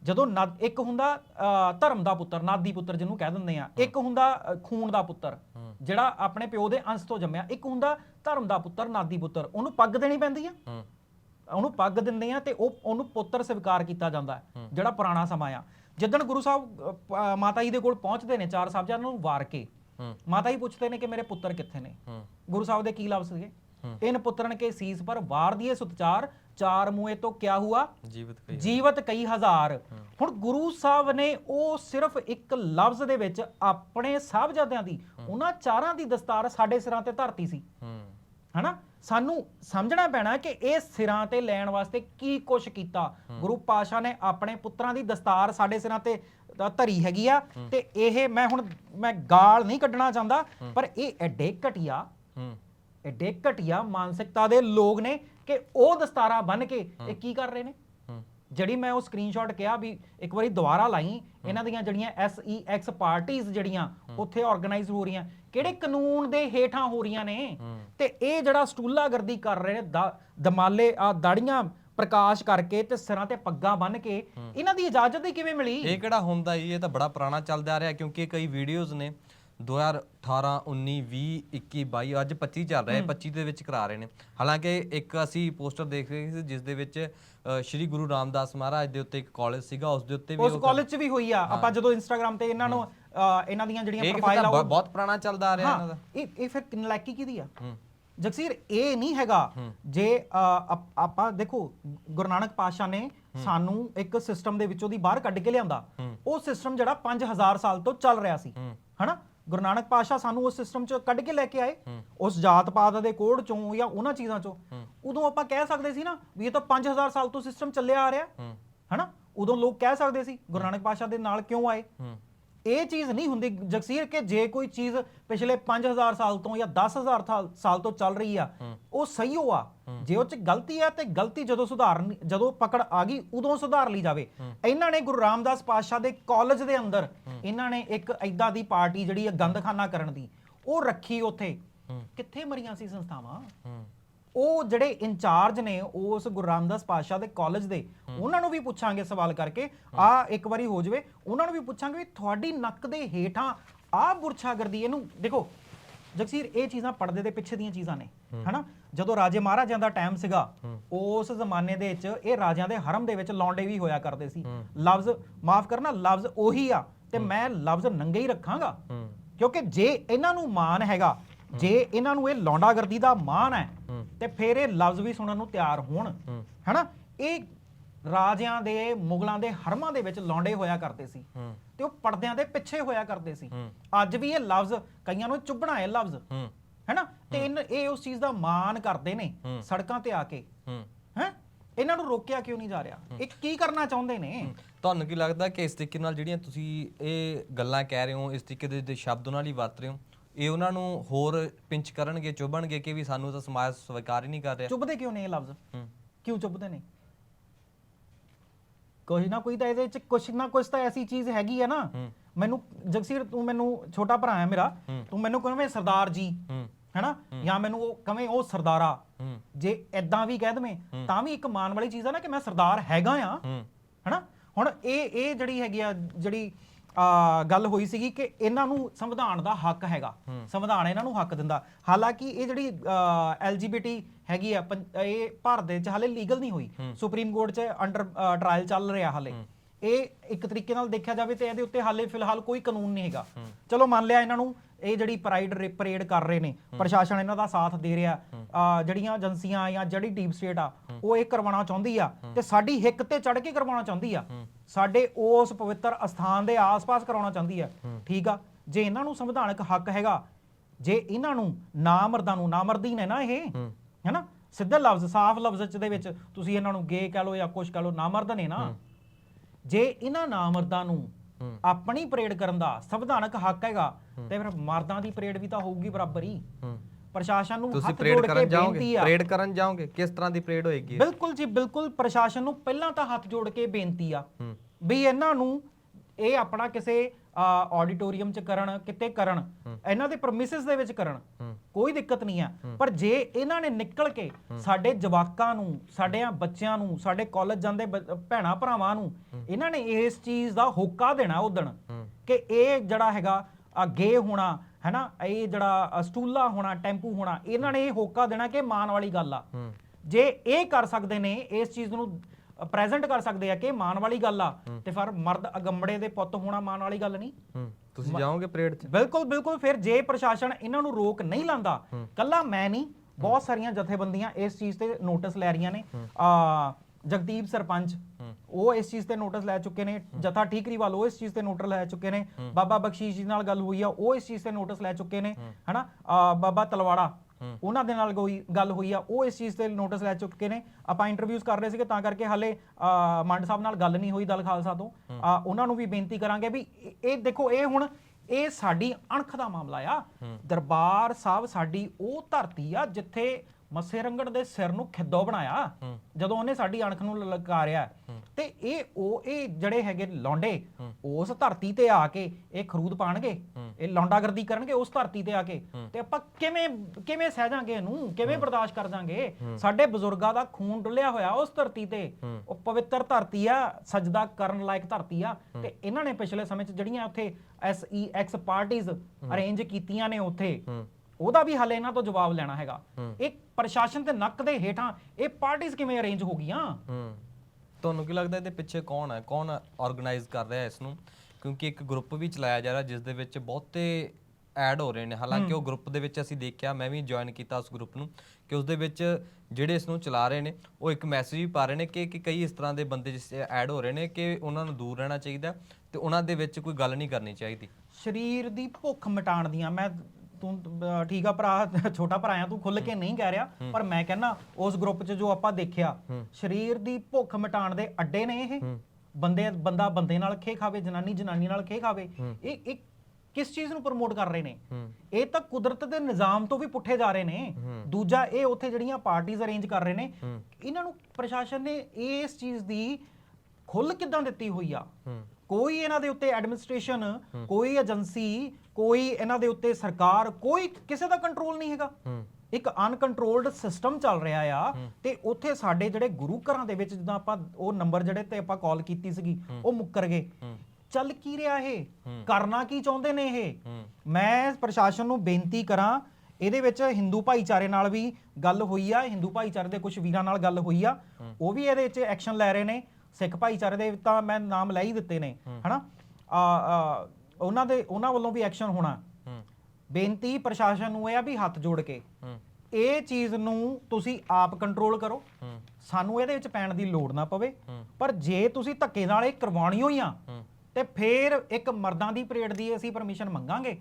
ਜਦੋਂ ਨਦ ਇੱਕ ਹੁੰਦਾ ਅਹ, ਧਰਮ ਦਾ ਪੁੱਤਰ ਨਾਦੀ ਪੁੱਤਰ ਜਿਹਨੂੰ ਕਹਿ ਦਿੰਦੇ ਆ ਇੱਕ ਹੁੰਦਾ ਅਹ, ਖੂਨ ਦਾ ਪੁੱਤਰ ਜਿਹੜਾ ਆਪਣੇ ਪਿਓ ਦੇ ਅੰਸ਼ ਤੋਂ ਜੰਮਿਆ ਇੱਕ ਹੁੰਦਾ ਧਰਮ ਦਾ ਪੁੱਤਰ ਨਾਦੀ ਪੁੱਤਰ ਉਹਨੂੰ ਪੱਗ ਦੇਣੀ ਪੈਂਦੀ ਆ? ਹੂੰ। ਉਹਨੂੰ ਪੱਗ ਦਿੰਦੇ ਆ ਤੇ ਉਹ ਉਹਨੂੰ ਪੁੱਤਰ ਸਵੀਕਾਰ ਕੀਤਾ ਜਾਂਦਾ ਹੈ ਜਿਹੜਾ ਪੁਰਾਣਾ ਸਮਾਂ ਆ। ਜਿੱਦਣ ਗੁਰੂ ਸਾਹਿਬ ਮਾਤਾ ਜੀ ਦੇ ਕੋਲ ਪਹੁੰਚਦੇ ਨੇ ਚਾਰ ਸਾਹਿਬਜ਼ਾਦਿਆਂ ਨੂੰ ਵਾਰ ਕੇ ਮਾਤਾ ਜੀ ਪੁੱਛਦੇ ਨੇ ਕਿ ਮੇਰੇ ਪੁੱਤਰ ਕਿੱਥੇ ਨੇ? ਗੁਰੂ ਸਾਹਿਬ ਦੇ ਕੀ ਲਫ਼ਜ਼ ਸੀਗੇ? ਇਨ ਪੁੱਤਰਨ ਕੇ ਸੀਸ ਪਰ ਵਾਰ ਦੀਏ ਸੁਤਚਾਰ ਚਾਰ ਮੂਏ ਤੋਂ ਕਿਆ ਹੁਆ? ਜੀਵਤ ਕਈ ਜੀਵਤ ਕਈ ਹਜ਼ਾਰ। ਹੁਣ ਗੁਰੂ ਸਾਹਿਬ ਨੇ ਉਹ ਸਿਰਫ ਇੱਕ ਲਫ਼ਜ਼ ਦੇ ਵਿੱਚ ਆਪਣੇ ਸਾਹਿਬਜ਼ਾਦਿਆਂ ਦੀ ਉਹਨਾਂ ਚਾਰਾਂ ਦੀ ਦਸਤਾਰ ਸਾਡੇ ਸਿਰਾਂ ਤੇ ਧਰਤੀ ਸੀ। ਹਨਾ? ਸਾਨੂੰ ਸਮਝਣਾ ਪੈਣਾ ਕਿ ਇਹ ਸਿਰਾਂ ਤੇ ਲੈਣ ਵਾਸਤੇ ਕੀ ਕੁਛ ਕੀਤਾ। ਗੁਰੂ ਪਾਸ਼ਾ ਨੇ ਆਪਣੇ ਪੁੱਤਰਾਂ ਦੀ ਦਸਤਾਰ ਸਾਡੇ ਸਿਰਾਂ ਤੇ ਧਰੀ ਹੈਗੀ ਆ। ਤੇ ਇਹ ਮੈਂ ਹੁਣ ਮੈਂ ਗਾਲ ਨਹੀਂ ਕੱਢਣਾ ਚਾਹੁੰਦਾ ਪਰ ਇਹ ਐਡੇ ਘਟਿਆ ਐਡੇ ਘਟਿਆ ਮਾਨਸਿਕਤਾ ਦੇ ਲੋਕ ਨੇ ਕਿ ਉਹ ਦਸਤਾਰਾਂ ਬੰਨ ਕੇ ਇਹ ਕੀ ਕਰ ਰਹੇ ਨੇ? ਜਿਹੜੀ ਮੈਂ ਉਹ ਸਕਰੀਨਸ਼ਾਟ ਕਿਹਾ ਵੀ ਇੱਕ ਵਾਰੀ ਦੁਬਾਰਾ ਲਾਈ ਇਹਨਾਂ ਦੀਆਂ ਜਿਹੜੀਆਂ ਐਸਈਐਕਸ ਪਾਰਟੀਆਂ ਜਿਹੜੀਆਂ ਉੱਥੇ ਆਰਗੇਨਾਈਜ਼ ਹੋ ਰਹੀਆਂ। ਕਿਹੜੇ ਕਾਨੂੰਨ ਦੇ ਹੇਠਾਂ ਹੋ ਰਹੀਆਂ ਨੇ? ਤੇ ਇਹ ਜਿਹੜਾ ਸਟੂਲਾਗਰਦੀ ਕਰ ਰਹੇ ਨੇ ਦਮਾਲੇ ਆ ਦਾੜੀਆਂ ਪ੍ਰਕਾਸ਼ ਕਰਕੇ ਤੇ ਸਿਰਾਂ ਤੇ ਪੱਗਾਂ ਬੰਨ ਕੇ ਇਹਨਾਂ ਦੀ ਇਜਾਜ਼ਤ ਹੀ ਕਿਵੇਂ ਮਿਲੀ? ਇਹ ਕਿਹੜਾ ਹੁੰਦਾ ਜੀ? ਇਹ ਤਾਂ ਬੜਾ ਪੁਰਾਣਾ ਚੱਲਦਾ ਆ ਰਿਹਾ ਕਿਉਂਕਿ ਕਈ ਵੀਡੀਓਜ਼ ਨੇ। 2018 19 20 21 22 ਅੱਜ 25 ਚੱਲ ਰਿਹਾ ਹੈ। 25 ਦੇ ਵਿੱਚ ਕਰਾ ਰਹੇ ਨੇ। ਹਾਲਾਂਕਿ ਇੱਕ ਅਸੀਂ ਪੋਸਟਰ ਦੇਖ ਰਹੇ ਸੀ ਜਿਸ ਦੇ ਵਿੱਚ ਸ਼੍ਰੀ ਗੁਰੂ ਰਾਮਦਾਸ ਮਹਾਰਾਜ ਦੇ ਉੱਤੇ ਇੱਕ ਕਾਲਜ ਸੀਗਾ ਉਸ ਦੇ ਉੱਤੇ ਵੀ ਉਸ ਕਾਲਜ 'ਚ ਵੀ ਹੋਈ ਆ। ਆਪਾਂ ਜਦੋਂ ਇੰਸਟਾਗ੍ਰam ਤੇ ਇਹਨਾਂ ਨੂੰ ਇਹਨਾਂ ਦੀਆਂ ਜਿਹੜੀਆਂ ਪ੍ਰੋਫਾਈਲ ਆ ਬਹੁਤ ਪੁਰਾਣਾ ਚੱਲਦਾ ਆ ਰਿਹਾ ਇਹਨਾਂ ਦਾ। ਹਾਂ ਇਹ ਇਹ ਫਿਰ ਨਲਾਇਕੀ ਕਿਹਦੀ ਆ? ਜਗਸੀਰ ਇਹ ਨਹੀਂ ਹੈਗਾ ਜੇ ਆਪ- ਦੇਖੋ ਗੁਰੂ ਨਾਨਕ ਪਾਤਸ਼ਾਹ ਨੇ ਸਾਨੂੰ ਇੱਕ ਸਿਸਟਮ ਦੇ ਵਿੱਚੋਂ ਦੀ ਬਾਹਰ ਕੱਢ ਕੇ ਲਿਆਂਦਾ। ਉਹ ਸਿਸਟਮ ਜਿਹੜਾ 5000 ਸਾਲ ਤੋਂ ਚੱਲ ਰਿਹਾ ਸੀ। ਹਨਾ? ਗੁਰੂ ਨਾਨਕ ਪਾਤਸ਼ਾਹ ਸਾਨੂੰ ਉਸ ਸਿਸਟਮ ਚੋਂ ਕੱਢ ਕੇ ਲੈ ਕੇ ਆਏ। ਉਸ ਜਾਤ ਪਾਤ ਦੇ ਕੋਡ ਚੋਂ ਜਾਂ ਉਹਨਾਂ ਚੀਜ਼ਾਂ ਚੋਂ। ਉਦੋਂ ਆਪਾਂ ਕਹਿ ਸਕਦੇ ਸੀ ਨਾ ਵੀ ਇਹ ਤਾਂ 5000 ਸਾਲ ਤੋਂ ਸਿਸਟਮ ਚੱਲਿਆ ਆ ਰਿਹਾ। ਹਨਾ? ਉਦੋਂ ਲੋਕ ਕਹਿ ਸਕਦੇ ਸੀ ਗੁਰੂ ਨਾਨਕ ਪਾਤਸ਼ਾਹ ਦੇ ਨਾਲ ਕਿਉਂ ਆਏ? ਇਹ ਚੀਜ਼ ਨਹੀਂ ਹੁੰਦੀ। ਜਗਸੀਰ ਕਿ ਜੇ ਕੋਈ ਚੀਜ਼ ਪਿਛਲੇ 5000 ਸਾਲ ਤੋਂ ਜਾਂ 10000 ਥਾਲ- ਸਾਲ ਤੋਂ ਚੱਲ ਰਹੀ ਆ ਉਹ ਸਹੀ ਹੋ ਆ। ਜੇ ਉਹ ਚ ਗਲਤੀ ਆ ਤੇ ਗਲਤੀ ਜਦੋਂ ਸੁਧਾਰਨ ਜਦੋਂ ਪਕੜ ਆ ਗਈ ਉਦੋਂ ਸੁਧਾਰ ਲਈ ਜਾਵੇ। ਇਹਨਾਂ ਨੇ ਗੁਰੂ ਰਾਮਦਾਸ ਪਾਤਸ਼ਾਹ ਦੇ ਕਾਲਜ ਦੇ ਅੰਦਰ ਇਹਨਾਂ ਨੇ ਇੱਕ ਐਦਾਂ ਦੀ ਪਾਰਟੀ ਜਿਹੜੀ ਗੰਦਖਾਨਾ ਕਰਨ ਦੀ ਉਹ ਰੱਖੀ ਉੱਥੇ। ਕਿੱਥੇ ਮਰੀਆਂ ਸੀ ਸੰਸਥਾਵਾਂ? ਉਹ ਜਿਹੜੇ ਇੰਚਾਰਜ ਨੇ ਉਸ ਗੁਰੂ ਰਾਮਦਾਸ ਪਾਤਸ਼ਾਹ ਦੇ ਕਾਲਜ ਦੇ ਉਹਨਾਂ ਨੂੰ ਵੀ ਪੁੱਛਾਂਗੇ ਸਵਾਲ ਕਰਕੇ। ਆ ਇੱਕ ਵਾਰੀ ਹੋ ਜਾਵੇ ਉਹਨਾਂ ਨੂੰ ਵੀ ਪੁੱਛਾਂਗੇ ਵੀ ਤੁਹਾਡੀ ਨੱਕ ਦੇ ਹੇਠਾਂ ਆ ਬੁਰਛਾਗਰਦੀ ਇਹਨੂੰ ਦੇਖੋ ਜਗਸੀਰ ਇਹ ਚੀਜ਼ਾਂ ਪਰਦੇ ਦੇ ਪਿੱਛੇ ਦੀਆਂ ਚੀਜ਼ਾਂ ਨੇ ਹਨਾ? ਜਦੋਂ ਰਾਜੇ ਮਹਾਰਾਜਿਆਂ ਦਾ ਟਾਈਮ ਸੀਗਾ ਉਸ ਜ਼ਮਾਨੇ ਦੇ ਵਿੱਚ ਇਹ ਰਾਜਿਆਂ ਦੇ ਹਰਮ ਦੇ ਵਿੱਚ ਲੌਂਡੇ ਵੀ ਹੋਇਆ ਕਰਦੇ ਸੀ। ਲਫ਼ਜ਼ ਮਾਫ ਕਰਨਾ ਲਫ਼ਜ਼ ਉਹੀ ਆ ਤੇ ਮੈਂ ਲਫ਼ਜ਼ ਨੰਗੇ ਹੀ ਰੱਖਾਂਗਾ। ਕਿਉਂਕਿ ਜੇ ਇਹਨਾਂ ਨੂੰ ਮਾਣ ਹੈਗਾ ਜੇ ਇਹਨਾਂ ਨੂੰ ਇਹ ਲੌਂਡਾਗਰਦੀ ਦਾ ਮਾਣ ਹੈ। ਤੇ ਫਿਰ ਇਹ ਲਫ਼ਜ਼ ਵੀ ਸੁਣਨ ਨੂੰ ਤਿਆਰ ਹੋਣ ਹੈਨਾ? ਇਹ ਰਾਜਿਆਂ ਦੇ ਮੁਗਲਾਂ ਦੇ ਹਰਮਾਂ ਦੇ ਵਿੱਚ ਲੌਂਡੇ ਹੋਇਆ ਕਰਦੇ ਸੀ। ਤੇ ਉਹ ਪਰਦਿਆਂ ਦੇ ਪਿੱਛੇ ਹੋਇਆ ਕਰਦੇ ਸੀ। ਅੱਜ ਵੀ ਇਹ ਲਫ਼ਜ਼ ਕਈਆਂ ਨੂੰ ਚੁੱਭਣਾ ਹੈ ਲਫ਼ਜ਼। ਹੈਨਾ? ਤੇ ਇਹ ਉਸ ਚੀਜ਼ ਦਾ ਮਾਣ ਕਰਦੇ ਨੇ। ਸੜਕਾਂ ਤੇ ਆ ਕੇ। ਹੂੰ। ਇਹਨਾਂ ਨੂੰ ਰੋਕਿਆ ਕਿਉਂ ਨਹੀਂ ਜਾ ਰਿਹਾ? ਇਹ ਕੀ ਕਰਨਾ ਚਾਹੁੰਦੇ ਨੇ? ਤੁਹਾਨੂੰ ਕੀ ਲੱਗਦਾ ਕਿ ਇਸ ਤਰੀਕੇ ਨਾਲ ਜਿਹੜੀਆਂ ਤੁਸੀਂ ਇਹ ਗੱਲਾਂ ਕਹਿ ਰਹੇ ਹੋ ਇਸ ਤਰੀਕੇ ਦੇ ਸ਼ਬਦ ਉਹਨਾਂ ਲਈ ਵਰਤ ਰਹੇ ਹੋ? ਇਹ ਉਹਨਾਂ ਨੂੰ ਹੋਰ ਪਿੰਚ ਕਰਨਗੇ ਚੁਭਣਗੇ ਕਿ ਵੀ ਸਾਨੂੰ ਤਾਂ ਸਮਾਜ ਸਵੀਕਾਰ ਹੀ ਨਹੀਂ ਕਰ ਰਿਹਾ। ਚੁੱਭਦੇ ਕਿਉਂ ਨੇ ਇਹ ਲਫ਼ਜ਼? ਹੂੰ। ਕਿਉਂ ਚੁੱਭਦੇ ਨੇ? ਕੋਈ ਨਾ ਕੋਈ ਤਾਂ ਇਹਦੇ ਵਿੱਚ ਕੁਛ ਨਾ ਕੁਛ ਤਾਂ ਐਸੀ ਚੀਜ਼ ਹੈਗੀ ਹੈ ਨਾ। ਹੂੰ। ਮੈਨੂੰ ਜਗਸੀਰ ਤੂੰ ਮੈਨੂੰ ਛੋਟਾ ਭਰਾ ਹੈ ਮੇਰਾ। ਤੂੰ ਮੈਨੂੰ ਕਹਵੇਂ ਸਰਦਾਰ ਜੀ? ਹੂੰ। ਹੈਨਾ? ਜਾਂ ਮੈਨੂੰ ਉਹ ਕਵੇਂ ਉਹ ਸਰਦਾਰਾ? ਹੂੰ। ਜੇ ਐਦਾਂ ਵੀ ਕਹਿ ਦਵੇਂ ਤਾਂ ਵੀ ਇੱਕ ਮਾਣ ਵਾਲੀ ਚੀਜ਼ ਹੈ ਨਾ ਕਿ ਮੈਂ ਸਰਦਾਰ ਹੈਗਾ ਆ। ਹੂੰ। ਹੈਨਾ? ਹੁਣ ਇਹ ਇਹ ਜਿਹੜੀ ਹੈਗੀ ਆ ਜਿਹੜੀ ਆ ਗੱਲ ਹੋਈ ਸੀਗੀ ਕਿ ਇਹਨਾਂ ਨੂੰ ਸੰਵਿਧਾਨ ਦਾ ਹੱਕ ਹੈਗਾ। ਸੰਵਿਧਾਨ ਇਹਨਾਂ ਨੂੰ ਹੱਕ ਦਿੰਦਾ। ਹਾਲਾਂਕਿ ਇਹ ਜਿਹੜੀ ਐਲਜੀਬੀਟੀ ਹੈਗੀ ਆ ਇਹ ਭਾਰਤ ਦੇ ਵਿੱਚ ਹਾਲੇ ਲੀਗਲ ਨਹੀਂ ਹੋਈ। ਸੁਪਰੀਮ ਕੋਰਟ 'ਚ ਅੰਡਰ ਟ੍ਰਾਇਲ ਚੱਲ ਰਿਹਾ ਹਾਲੇ। ਇਹ ਇੱਕ ਤਰੀਕੇ ਨਾਲ ਦੇਖਿਆ ਜਾਵੇ ਤੇ ਇਹਦੇ ਉੱਤੇ ਹਾਲੇ ਫਿਲਹਾਲ ਕੋਈ ਕਾਨੂੰਨ ਨਹੀਂ ਹੈਗਾ। ਚਲੋ ਮੰਨ ਲਿਆ ਇਹਨਾਂ ਨੂੰ ਇਹ ਜਿਹੜੀ ਪ੍ਰਾਈਡ ਪਰੇਡ ਕਰ ਰਹੇ ਨੇ। ਪ੍ਰਸ਼ਾਸਨ ਇਹਨਾਂ ਦਾ ਸਾਥ ਦੇ ਰਿਹਾ। ਜਿਹੜੀਆਂ ਏਜੰਸੀਆਂ ਜਾਂ ਜਿਹੜੀ ਡੀਪ ਸਟੇਟ ਆ ਉਹ ਇਹ ਕਰਵਾਉਣਾ ਚਾਹੁੰਦੀ ਆ ਤੇ ਸਾਡੀ ਹਿੱਕ ਤੇ ਚੜ ਕੇ ਕਰਵਾਉਣਾ ਚਾਹੁੰਦੀ ਆ। ਸਾਡੇ ਉਸ ਪਵਿੱਤਰ ਅਸਥਾਨ ਦੇ ਆਸ-ਪਾਸ ਕਰਾਉਣਾ ਚਾਹੁੰਦੀ ਆ ਠੀਕ ਆ? ਜੇ ਇਹਨਾਂ ਨੂੰ ਸੰਵਿਧਾਨਕ ਹੱਕ ਹੈਗਾ ਜੇ ਇਹਨਾਂ ਨੂੰ ਨਾਮਰਦਾਂ ਨੂੰ ਨਾਮਰਦੀ ਨੇ ਨਾ ਇਹ ਹੈਨਾ? ਸਿੱਧੇ ਲਫ਼ਜ਼ ਸਾਫ਼ ਲਫ਼ਜ਼ ਚ ਦੇ ਵਿੱਚ ਤੁਸੀਂ ਇਹਨਾਂ ਨੂੰ ਗੇ ਕਹਿ ਲਓ ਜਾਂ ਕੁਛ ਕਹਿ ਲਓ ਨਾਮਰਦ ਨੇ ਨਾ। ਜੇ ਇਹਨਾਂ ਨਾਮਰਦਾਂ ਨੂੰ ਆਪਣੀ ਪਰੇਡ ਕਰਨ ਦਾ ਸੰਵਿਧਾਨਕ ਹੱਕ ਹੈਗਾ ਤੇ ਫਿਰ ਮਰਦਾਂ ਦੀ ਪਰੇਡ ਵੀ ਤਾਂ ਹੋਊਗੀ ਬਰਾਬਰ ਹੀ। ਹੂੰ। ਪ੍ਰਸ਼ਾਸਨ ਨੂੰ ਤੁਸੀਂ ਹੱਥ ਪਰੇਡ ਜੋੜ ਕੇ ਕਰਨ ਜਾਓਗੇ? ਬੇਨਤੀ ਆ। ਪਰੇਡ ਕਰਨ ਜਾਓਗੇ? ਕਿਸ ਤਰ੍ਹਾਂ ਦੀ ਪਰੇਡ ਹੋਏਗੀ? ਇਹ? ਬਿਲਕੁਲ ਜੀ ਬਿਲਕੁਲ ਪ੍ਰਸ਼ਾਸਨ ਨੂੰ ਪਹਿਲਾਂ ਤਾਂ ਹੱਥ ਜੋੜ ਕੇ ਬੇਨਤੀ ਆ ਹੂੰ। ਵੀ ਇਹਨਾਂ ਨੂੰ ਇਹ ਆਪਣਾ ਕਿਸੇ ਆਡੀਟੋਰੀਅਮ 'ਚ ਕਰਨ ਕਿਤੇ ਕਰਨ ਇਹਨਾਂ ਦੇ ਪ੍ਰਮਿਸਿਸ ਦੇ ਵਿੱਚ ਕਰਨ ਹੂੰ। ਕੋਈ ਦਿੱਕਤ ਨਹੀਂ ਆ। ਪਰ ਜੇ ਇਹਨਾਂ ਨੇ ਨਿਕਲ ਕੇ ਸਾਡੇ ਜਵਾਕਾਂ ਨੂੰ ਸਾਡੇ ਆ ਬੱਚਿਆਂ ਨੂੰ ਸਾਡੇ ਕਾਲਜ ਜਾਂਦੇ ਬ- ਭੈਣਾਂ ਭਰਾਵਾਂ ਨੂੰ ਇਹਨਾਂ ਨੇ ਇਸ ਚੀਜ਼ ਦਾ ਹੋਕਾ ਦੇਣਾ ਉਦਣ ਹੂੰ। ਕਿ ਇਹ ਜਿਹੜਾ ਹੈਗਾ ਗੇ ਹੋਣਾ ਹੈਨਾ? ਇਹ ਜਿਹੜਾ ਸਟੂਲਾ ਹੋਣਾ ਟੈਂਪੂ ਹੋਣਾ ਇਹਨਾਂ ਨੇ ਇਹ ਹੋਕਾ ਦੇਣਾ ਕਿ ਮਾਣ ਵਾਲੀ ਗੱਲ ਆ। ਜੇ ਇਹ ਕਰ ਸਕਦੇ ਨੇ ਇਸ ਚੀਜ਼ ਨੂੰ ਪ੍ਰੈਜ਼ੈਂਟ ਕਰ ਸਕਦੇ ਆ ਕਿ ਮਾਣ ਵਾਲੀ ਗੱਲ ਆ। ਤੇ ਫਿਰ ਮਰਦ ਅਗੰਬੜੇ ਦੇ ਪੁੱਤ ਹੋਣਾ ਮਾਣ ਵਾਲੀ ਗੱਲ ਨਹੀਂ। ਤੁਸੀਂ ਜਾਓਗੇ ਪਰੇਡ 'ਚ? ਬਿਲਕੁਲ ਬਿਲਕੁਲ। ਫਿਰ ਜੇ ਪ੍ਰਸ਼ਾਸਨ ਇਹਨਾਂ ਨੂੰ ਰੋਕ ਨਹੀਂ ਲਾਂਦਾ ਕੱਲਾ ਮੈਂ ਨਹੀਂ ਬਹੁਤ ਸਾਰੀਆਂ ਜਥੇਬੰਦੀਆਂ ਇਸ ਚੀਜ਼ ਤੇ ਨੋਟਿਸ ਲੈ ਰਹੀਆਂ ਨੇ। ਆ ਜਗਦੀਪ ਸਰਪੰਚ ਉਹ ਇਸ ਚੀਜ਼ ਤੇ ਨੋਟਿਸ ਲੈ ਚੁੱਕੇ ਨੇ ਜਥਾ ਠੀਕਰੀ ਵਾਲ ਉਹ ਇਸ ਚੀਜ਼ ਤੇ ਨੋਟਿਸ ਲੈ ਚੁੱਕੇ ਨੇ। ਬਾਬਾ ਬਖਸ਼ੀਸ਼ ਜੀ ਨਾਲ ਗੱਲ ਹੋਈ ਆ ਉਹ ਇਸ ਚੀਜ਼ ਤੇ ਨੋਟਿਸ ਲੈ ਚੁੱਕੇ ਨੇ ਹਨਾ? ਬਾਬਾ ਤਲਵਾੜਾ ਉਹਨਾਂ ਦੇ ਨਾਲ ਕੋਈ ਗੱਲ ਹੋਈ ਆ ਉਹ ਇਸ ਚੀਜ਼ ਤੇ ਨੋਟਿਸ ਲੈ ਚੁੱਕੇ ਨੇ। ਆਪਾਂ ਇੰਟਰਵਿਊਜ਼ ਕਰ ਰਹੇ ਸੀਗੇ ਤਾਂ ਕਰਕੇ ਹਾਲੇ ਮੰਡ ਸਾਹਿਬ ਨਾਲ ਗੱਲ ਨਹੀਂ ਹੋਈ ਦਲ ਖਾਲਸਾ ਤੋਂ। ਉਹਨਾਂ ਨੂੰ ਵੀ ਬੇਨਤੀ ਕਰਾਂਗੇ ਵੀ ਇਹ ਦੇਖੋ ਇਹ ਹੁਣ ਇਹ ਸਾਡੀ ਅਣਖ ਦਾ ਮਾਮਲਾ ਆ। ਦਰਬਾਰ ਸਾਹਿਬ ਸਾਡੀ ਉਹ ਧਰਤੀ ਆ ਜਿੱਥੇ ਮੱਸੇ ਰੰਗੜ ਦੇ ਸਿਰ ਨੂੰ ਖਿੱਦੋ ਬਣਾਇਆ ਜਦੋਂ ਉਹਨੇ ਸਾਡੀ ਅਣਖ ਨੂੰ ਲਲਕਾਰਿਆ। ਤੇ ਇਹ ਉਹ ਇਹ ਜਿਹੜੇ ਹੈਗੇ ਲੌਂਡੇ ਉਸ ਧਰਤੀ ਤੇ ਆ ਕੇ ਇਹ ਖਰੂਦ ਪਾਣਗੇ ਇਹ ਲੌਂਡਾਗਰਦੀ ਕਰਨਗੇ ਉਸ ਧਰਤੀ ਤੇ ਆ ਕੇ। ਤੇ ਆਪਾਂ ਕਿਵੇਂ ਕਿਵੇਂ ਸਹਿ ਜਾਾਂਗੇ ਇਹਨੂੰ? ਕਿਵੇਂ ਬਰਦਾਸ਼ਤ ਕਰ ਜਾਾਂਗੇ? ਸਾਡੇ ਬਜ਼ੁਰਗਾਂ ਦਾ ਖੂਨ ਡੁੱਲਿਆ ਹੋਇਆ ਉਸ ਧਰਤੀ ਤੇ। ਉਹ ਪਵਿੱਤਰ ਧਰਤੀ ਆ ਸਜਦਾ ਕਰਨ ਲਾਇਕ ਧਰਤੀ ਆ। ਤੇ ਇਹਨਾਂ ਨੇ ਪਿਛਲੇ ਸਮੇਂ 'ਚ ਜਿਹੜੀਆਂ ਉੱਥੇ ਐਸਈਐਕਸ ਪਾਰਟੀਆਂ ਅਰੇਂਜ ਕੀਤੀਆਂ ਨੇ ਉੱਥੇ ਉਹਦਾ ਵੀ ਹਾਲੇ ਇਹਨਾਂ ਤੋਂ ਜਵਾਬ ਲੈਣਾ ਹੈਗਾ। ਇਹ ਪ੍ਰਸ਼ਾਸਨ ਦੇ ਨੱਕ ਦੇ ਹੇਠਾਂ ਇਹ ਪਾਰਟੀਆਂ ਕਿਵੇਂ ਅਰੇਂਜ ਹੋ ਗਈਆਂ? ਤੁਹਾਨੂੰ ਕੀ ਲੱਗਦਾ ਇਹਦੇ ਪਿੱਛੇ ਕੌਣ ਹੈ? ਕੌਣ ਆਰਗੇਨਾਈਜ਼ ਕਰ ਰਿਹਾ ਇਸ ਨੂੰ? ਕਿਉਂਕਿ ਇੱਕ ਗਰੁੱਪ ਵੀ ਚਲਾਇਆ ਜਾ ਰਿਹਾ ਜਿਸ ਦੇ ਵਿੱਚ ਬਹੁਤੇ ਐਡ ਹੋ ਰਹੇ ਨੇ। ਹਾਲਾਂਕਿ ਉਹ ਗਰੁੱਪ ਦੇ ਵਿੱਚ ਅਸੀਂ ਦੇਖਿਆ ਮੈਂ ਵੀ ਜੁਆਇਨ ਕੀਤਾ ਉਸ ਗਰੁੱਪ ਨੂੰ ਕਿ ਉਸ ਦੇ ਵਿੱਚ ਜਿਹੜੇ ਇਸ ਨੂੰ ਚਲਾ ਰਹੇ ਨੇ ਉਹ ਇੱਕ ਮੈਸੇਜ ਵੀ ਪਾ ਰਹੇ ਨੇ ਕਿ ਕਿ ਕਈ ਇਸ ਤਰ੍ਹਾਂ ਦੇ ਬੰਦੇ ਜਿਸ ਐਡ ਹੋ ਰਹੇ ਨੇ ਕਿ ਉਹਨਾਂ ਨੂੰ ਦੂਰ ਰਹਿਣਾ ਚਾਹੀਦਾ ਤੇ ਉਹਨਾਂ ਦੇ ਵਿੱਚ ਕੋਈ ਗੱਲ ਨਹੀਂ ਕਰਨੀ ਚਾਹੀਦੀ। ਸਰੀਰ ਦੀ ਭੁੱਖ ਮਿਟਾਉਣ ਦੀਆਂ ਮੈਂ ਤੂੰ ਅਹ, ਠੀਕ ਆ ਭਰਾ ਛੋਟਾ ਭਰਾ ਆ ਤੂੰ ਖੁੱਲ ਕੇ ਨਹੀਂ ਕਹਿ ਰਿਹਾ ਪਰ ਮੈਂ ਕਹਿੰਨਾ ਉਸ ਗਰੁੱਪ 'ਚ ਜੋ ਆਪਾਂ ਦੇਖਿਆ ਸਰੀਰ ਦੀ ਭੁੱਖ ਮਿਟਾਉਣ ਦੇ ਅੱਡੇ ਨੇ ਇਹ। ਬੰਦੇ ਬੰਦਾ ਬੰਦੇ ਨਾਲ ਖੇ ਖਾਵੇ ਜਨਾਨੀ ਜਨਾਨੀ ਨਾਲ ਖੇ ਖਾਵੇ। ਇਹ ਇਹ ਕਿਸ ਚੀਜ਼ ਨੂੰ ਪ੍ਰਮੋਟ ਕਰ ਰਹੇ ਨੇ? ਇਹ ਤਾਂ ਕੁਦਰਤ ਦੇ ਨਿਜ਼ਾਮ ਤੋਂ ਵੀ ਪੁੱਠੇ ਜਾ ਰਹੇ ਨੇ। ਦੂਜਾ ਇਹ ਉੱਥੇ ਜਿਹੜੀਆਂ ਪਾਰਟੀਆਂ ਅਰੇਂਜ ਕਰ ਰਹੇ ਨੇ ਇਹਨਾਂ ਨੂੰ ਪ੍ਰਸ਼ਾਸਨ ਨੇ ਇਸ ਚੀਜ਼ ਦੀ ਖੁੱਲ ਕਿੱਦਾਂ ਦਿੱਤੀ ਹੋਈ ਆ? ਕੋਈ ਇਹਨਾਂ ਦੇ ਉੱਤੇ ਐਡਮਿਨਿਸਟ੍ਰੇਸ਼ਨ ਕੋਈ ਏਜੰਸੀ ਕੋਈ ਇਹਨਾਂ ਦੇ ਉੱਤੇ ਸਰਕਾਰ ਕੋਈ ਕਿਸੇ ਦਾ ਕੰਟਰੋਲ ਨਹੀਂ ਹੈਗਾ। ਇੱਕ ਅਨਕੰਟਰੋਲਡ ਸਿਸਟਮ ਚੱਲ ਰਿਹਾ ਆ ਤੇ ਉੱਥੇ ਸਾਡੇ ਜਿਹੜੇ ਗੁਰੂ ਘਰਾਂ ਦੇ ਵਿੱਚ ਜਿੱਦਾਂ ਆਪਾਂ ਉਹ ਨੰਬਰ ਜਿਹੜੇ ਤੇ ਆਪਾਂ ਕਾਲ ਕੀਤੀ ਸੀਗੀ ਉਹ ਮੁੱਕਰ ਗਏ। ਚੱਲ ਕੀ ਰਿਹਾ ਇਹ? ਕਰਨਾ ਕੀ ਚਾਹੁੰਦੇ ਨੇ ਇਹ? ਮੈਂ ਪ੍ਰਸ਼ਾਸਨ ਨੂੰ ਬੇਨਤੀ ਕਰਾਂ ਇਹਦੇ ਵਿੱਚ ਹਿੰਦੂ ਭਾਈਚਾਰੇ ਨਾਲ ਵੀ ਗੱਲ ਹੋਈ ਆ ਹਿੰਦੂ ਭਾਈਚਾਰੇ ਦੇ ਕੁਝ ਵੀਰਾਂ ਨਾਲ ਗੱਲ ਹੋਈ ਆ। ਉਹ ਵੀ ਇਹਦੇ ਵਿੱਚ ਐਕਸ਼ਨ ਲੈ ਰਹੇ ਨੇ। ਸਿੱਖ ਭਾਈਚਾਰੇ ਦੇ ਤਾਂ ਮੈਂ ਨਾਮ ਲੈ ਹੀ ਦਿੱਤੇ ਨੇ ਹਨਾ? ਆ ਆ, ਉਹਨਾਂ ਦੇ ਉਹਨਾਂ ਵੱਲੋਂ ਵੀ ਐਕਸ਼ਨ ਹੋਣਾ। ਹੂੰ। ਬੇਨਤੀ ਪ੍ਰਸ਼ਾਸਨ ਨੂੰ ਇਹ ਆ ਵੀ ਹੱਥ ਜੋੜ ਕੇ। ਹੂੰ। ਇਹ ਚੀਜ਼ ਨੂੰ ਤੁਸੀਂ ਆਪ ਕੰਟਰੋਲ ਕਰੋ। ਹੂੰ। ਸਾਨੂੰ ਇਹਦੇ ਵਿੱਚ ਪੈਣ ਦੀ ਲੋੜ ਨਾ ਪਵੇ। ਪਰ ਜੇ ਤੁਸੀਂ ਧੱਕੇ ਨਾਲ ਇਹ ਕਰਵਾਉਣੀ ਹੋਈ ਆ ਤੇ ਫਿਰ ਇੱਕ ਮਰਦਾਂ ਦੀ ਪਰੇਡ ਦੀ ਅਸੀਂ ਪਰਮਿਸ਼ਨ ਮੰਗਾਂਗੇ।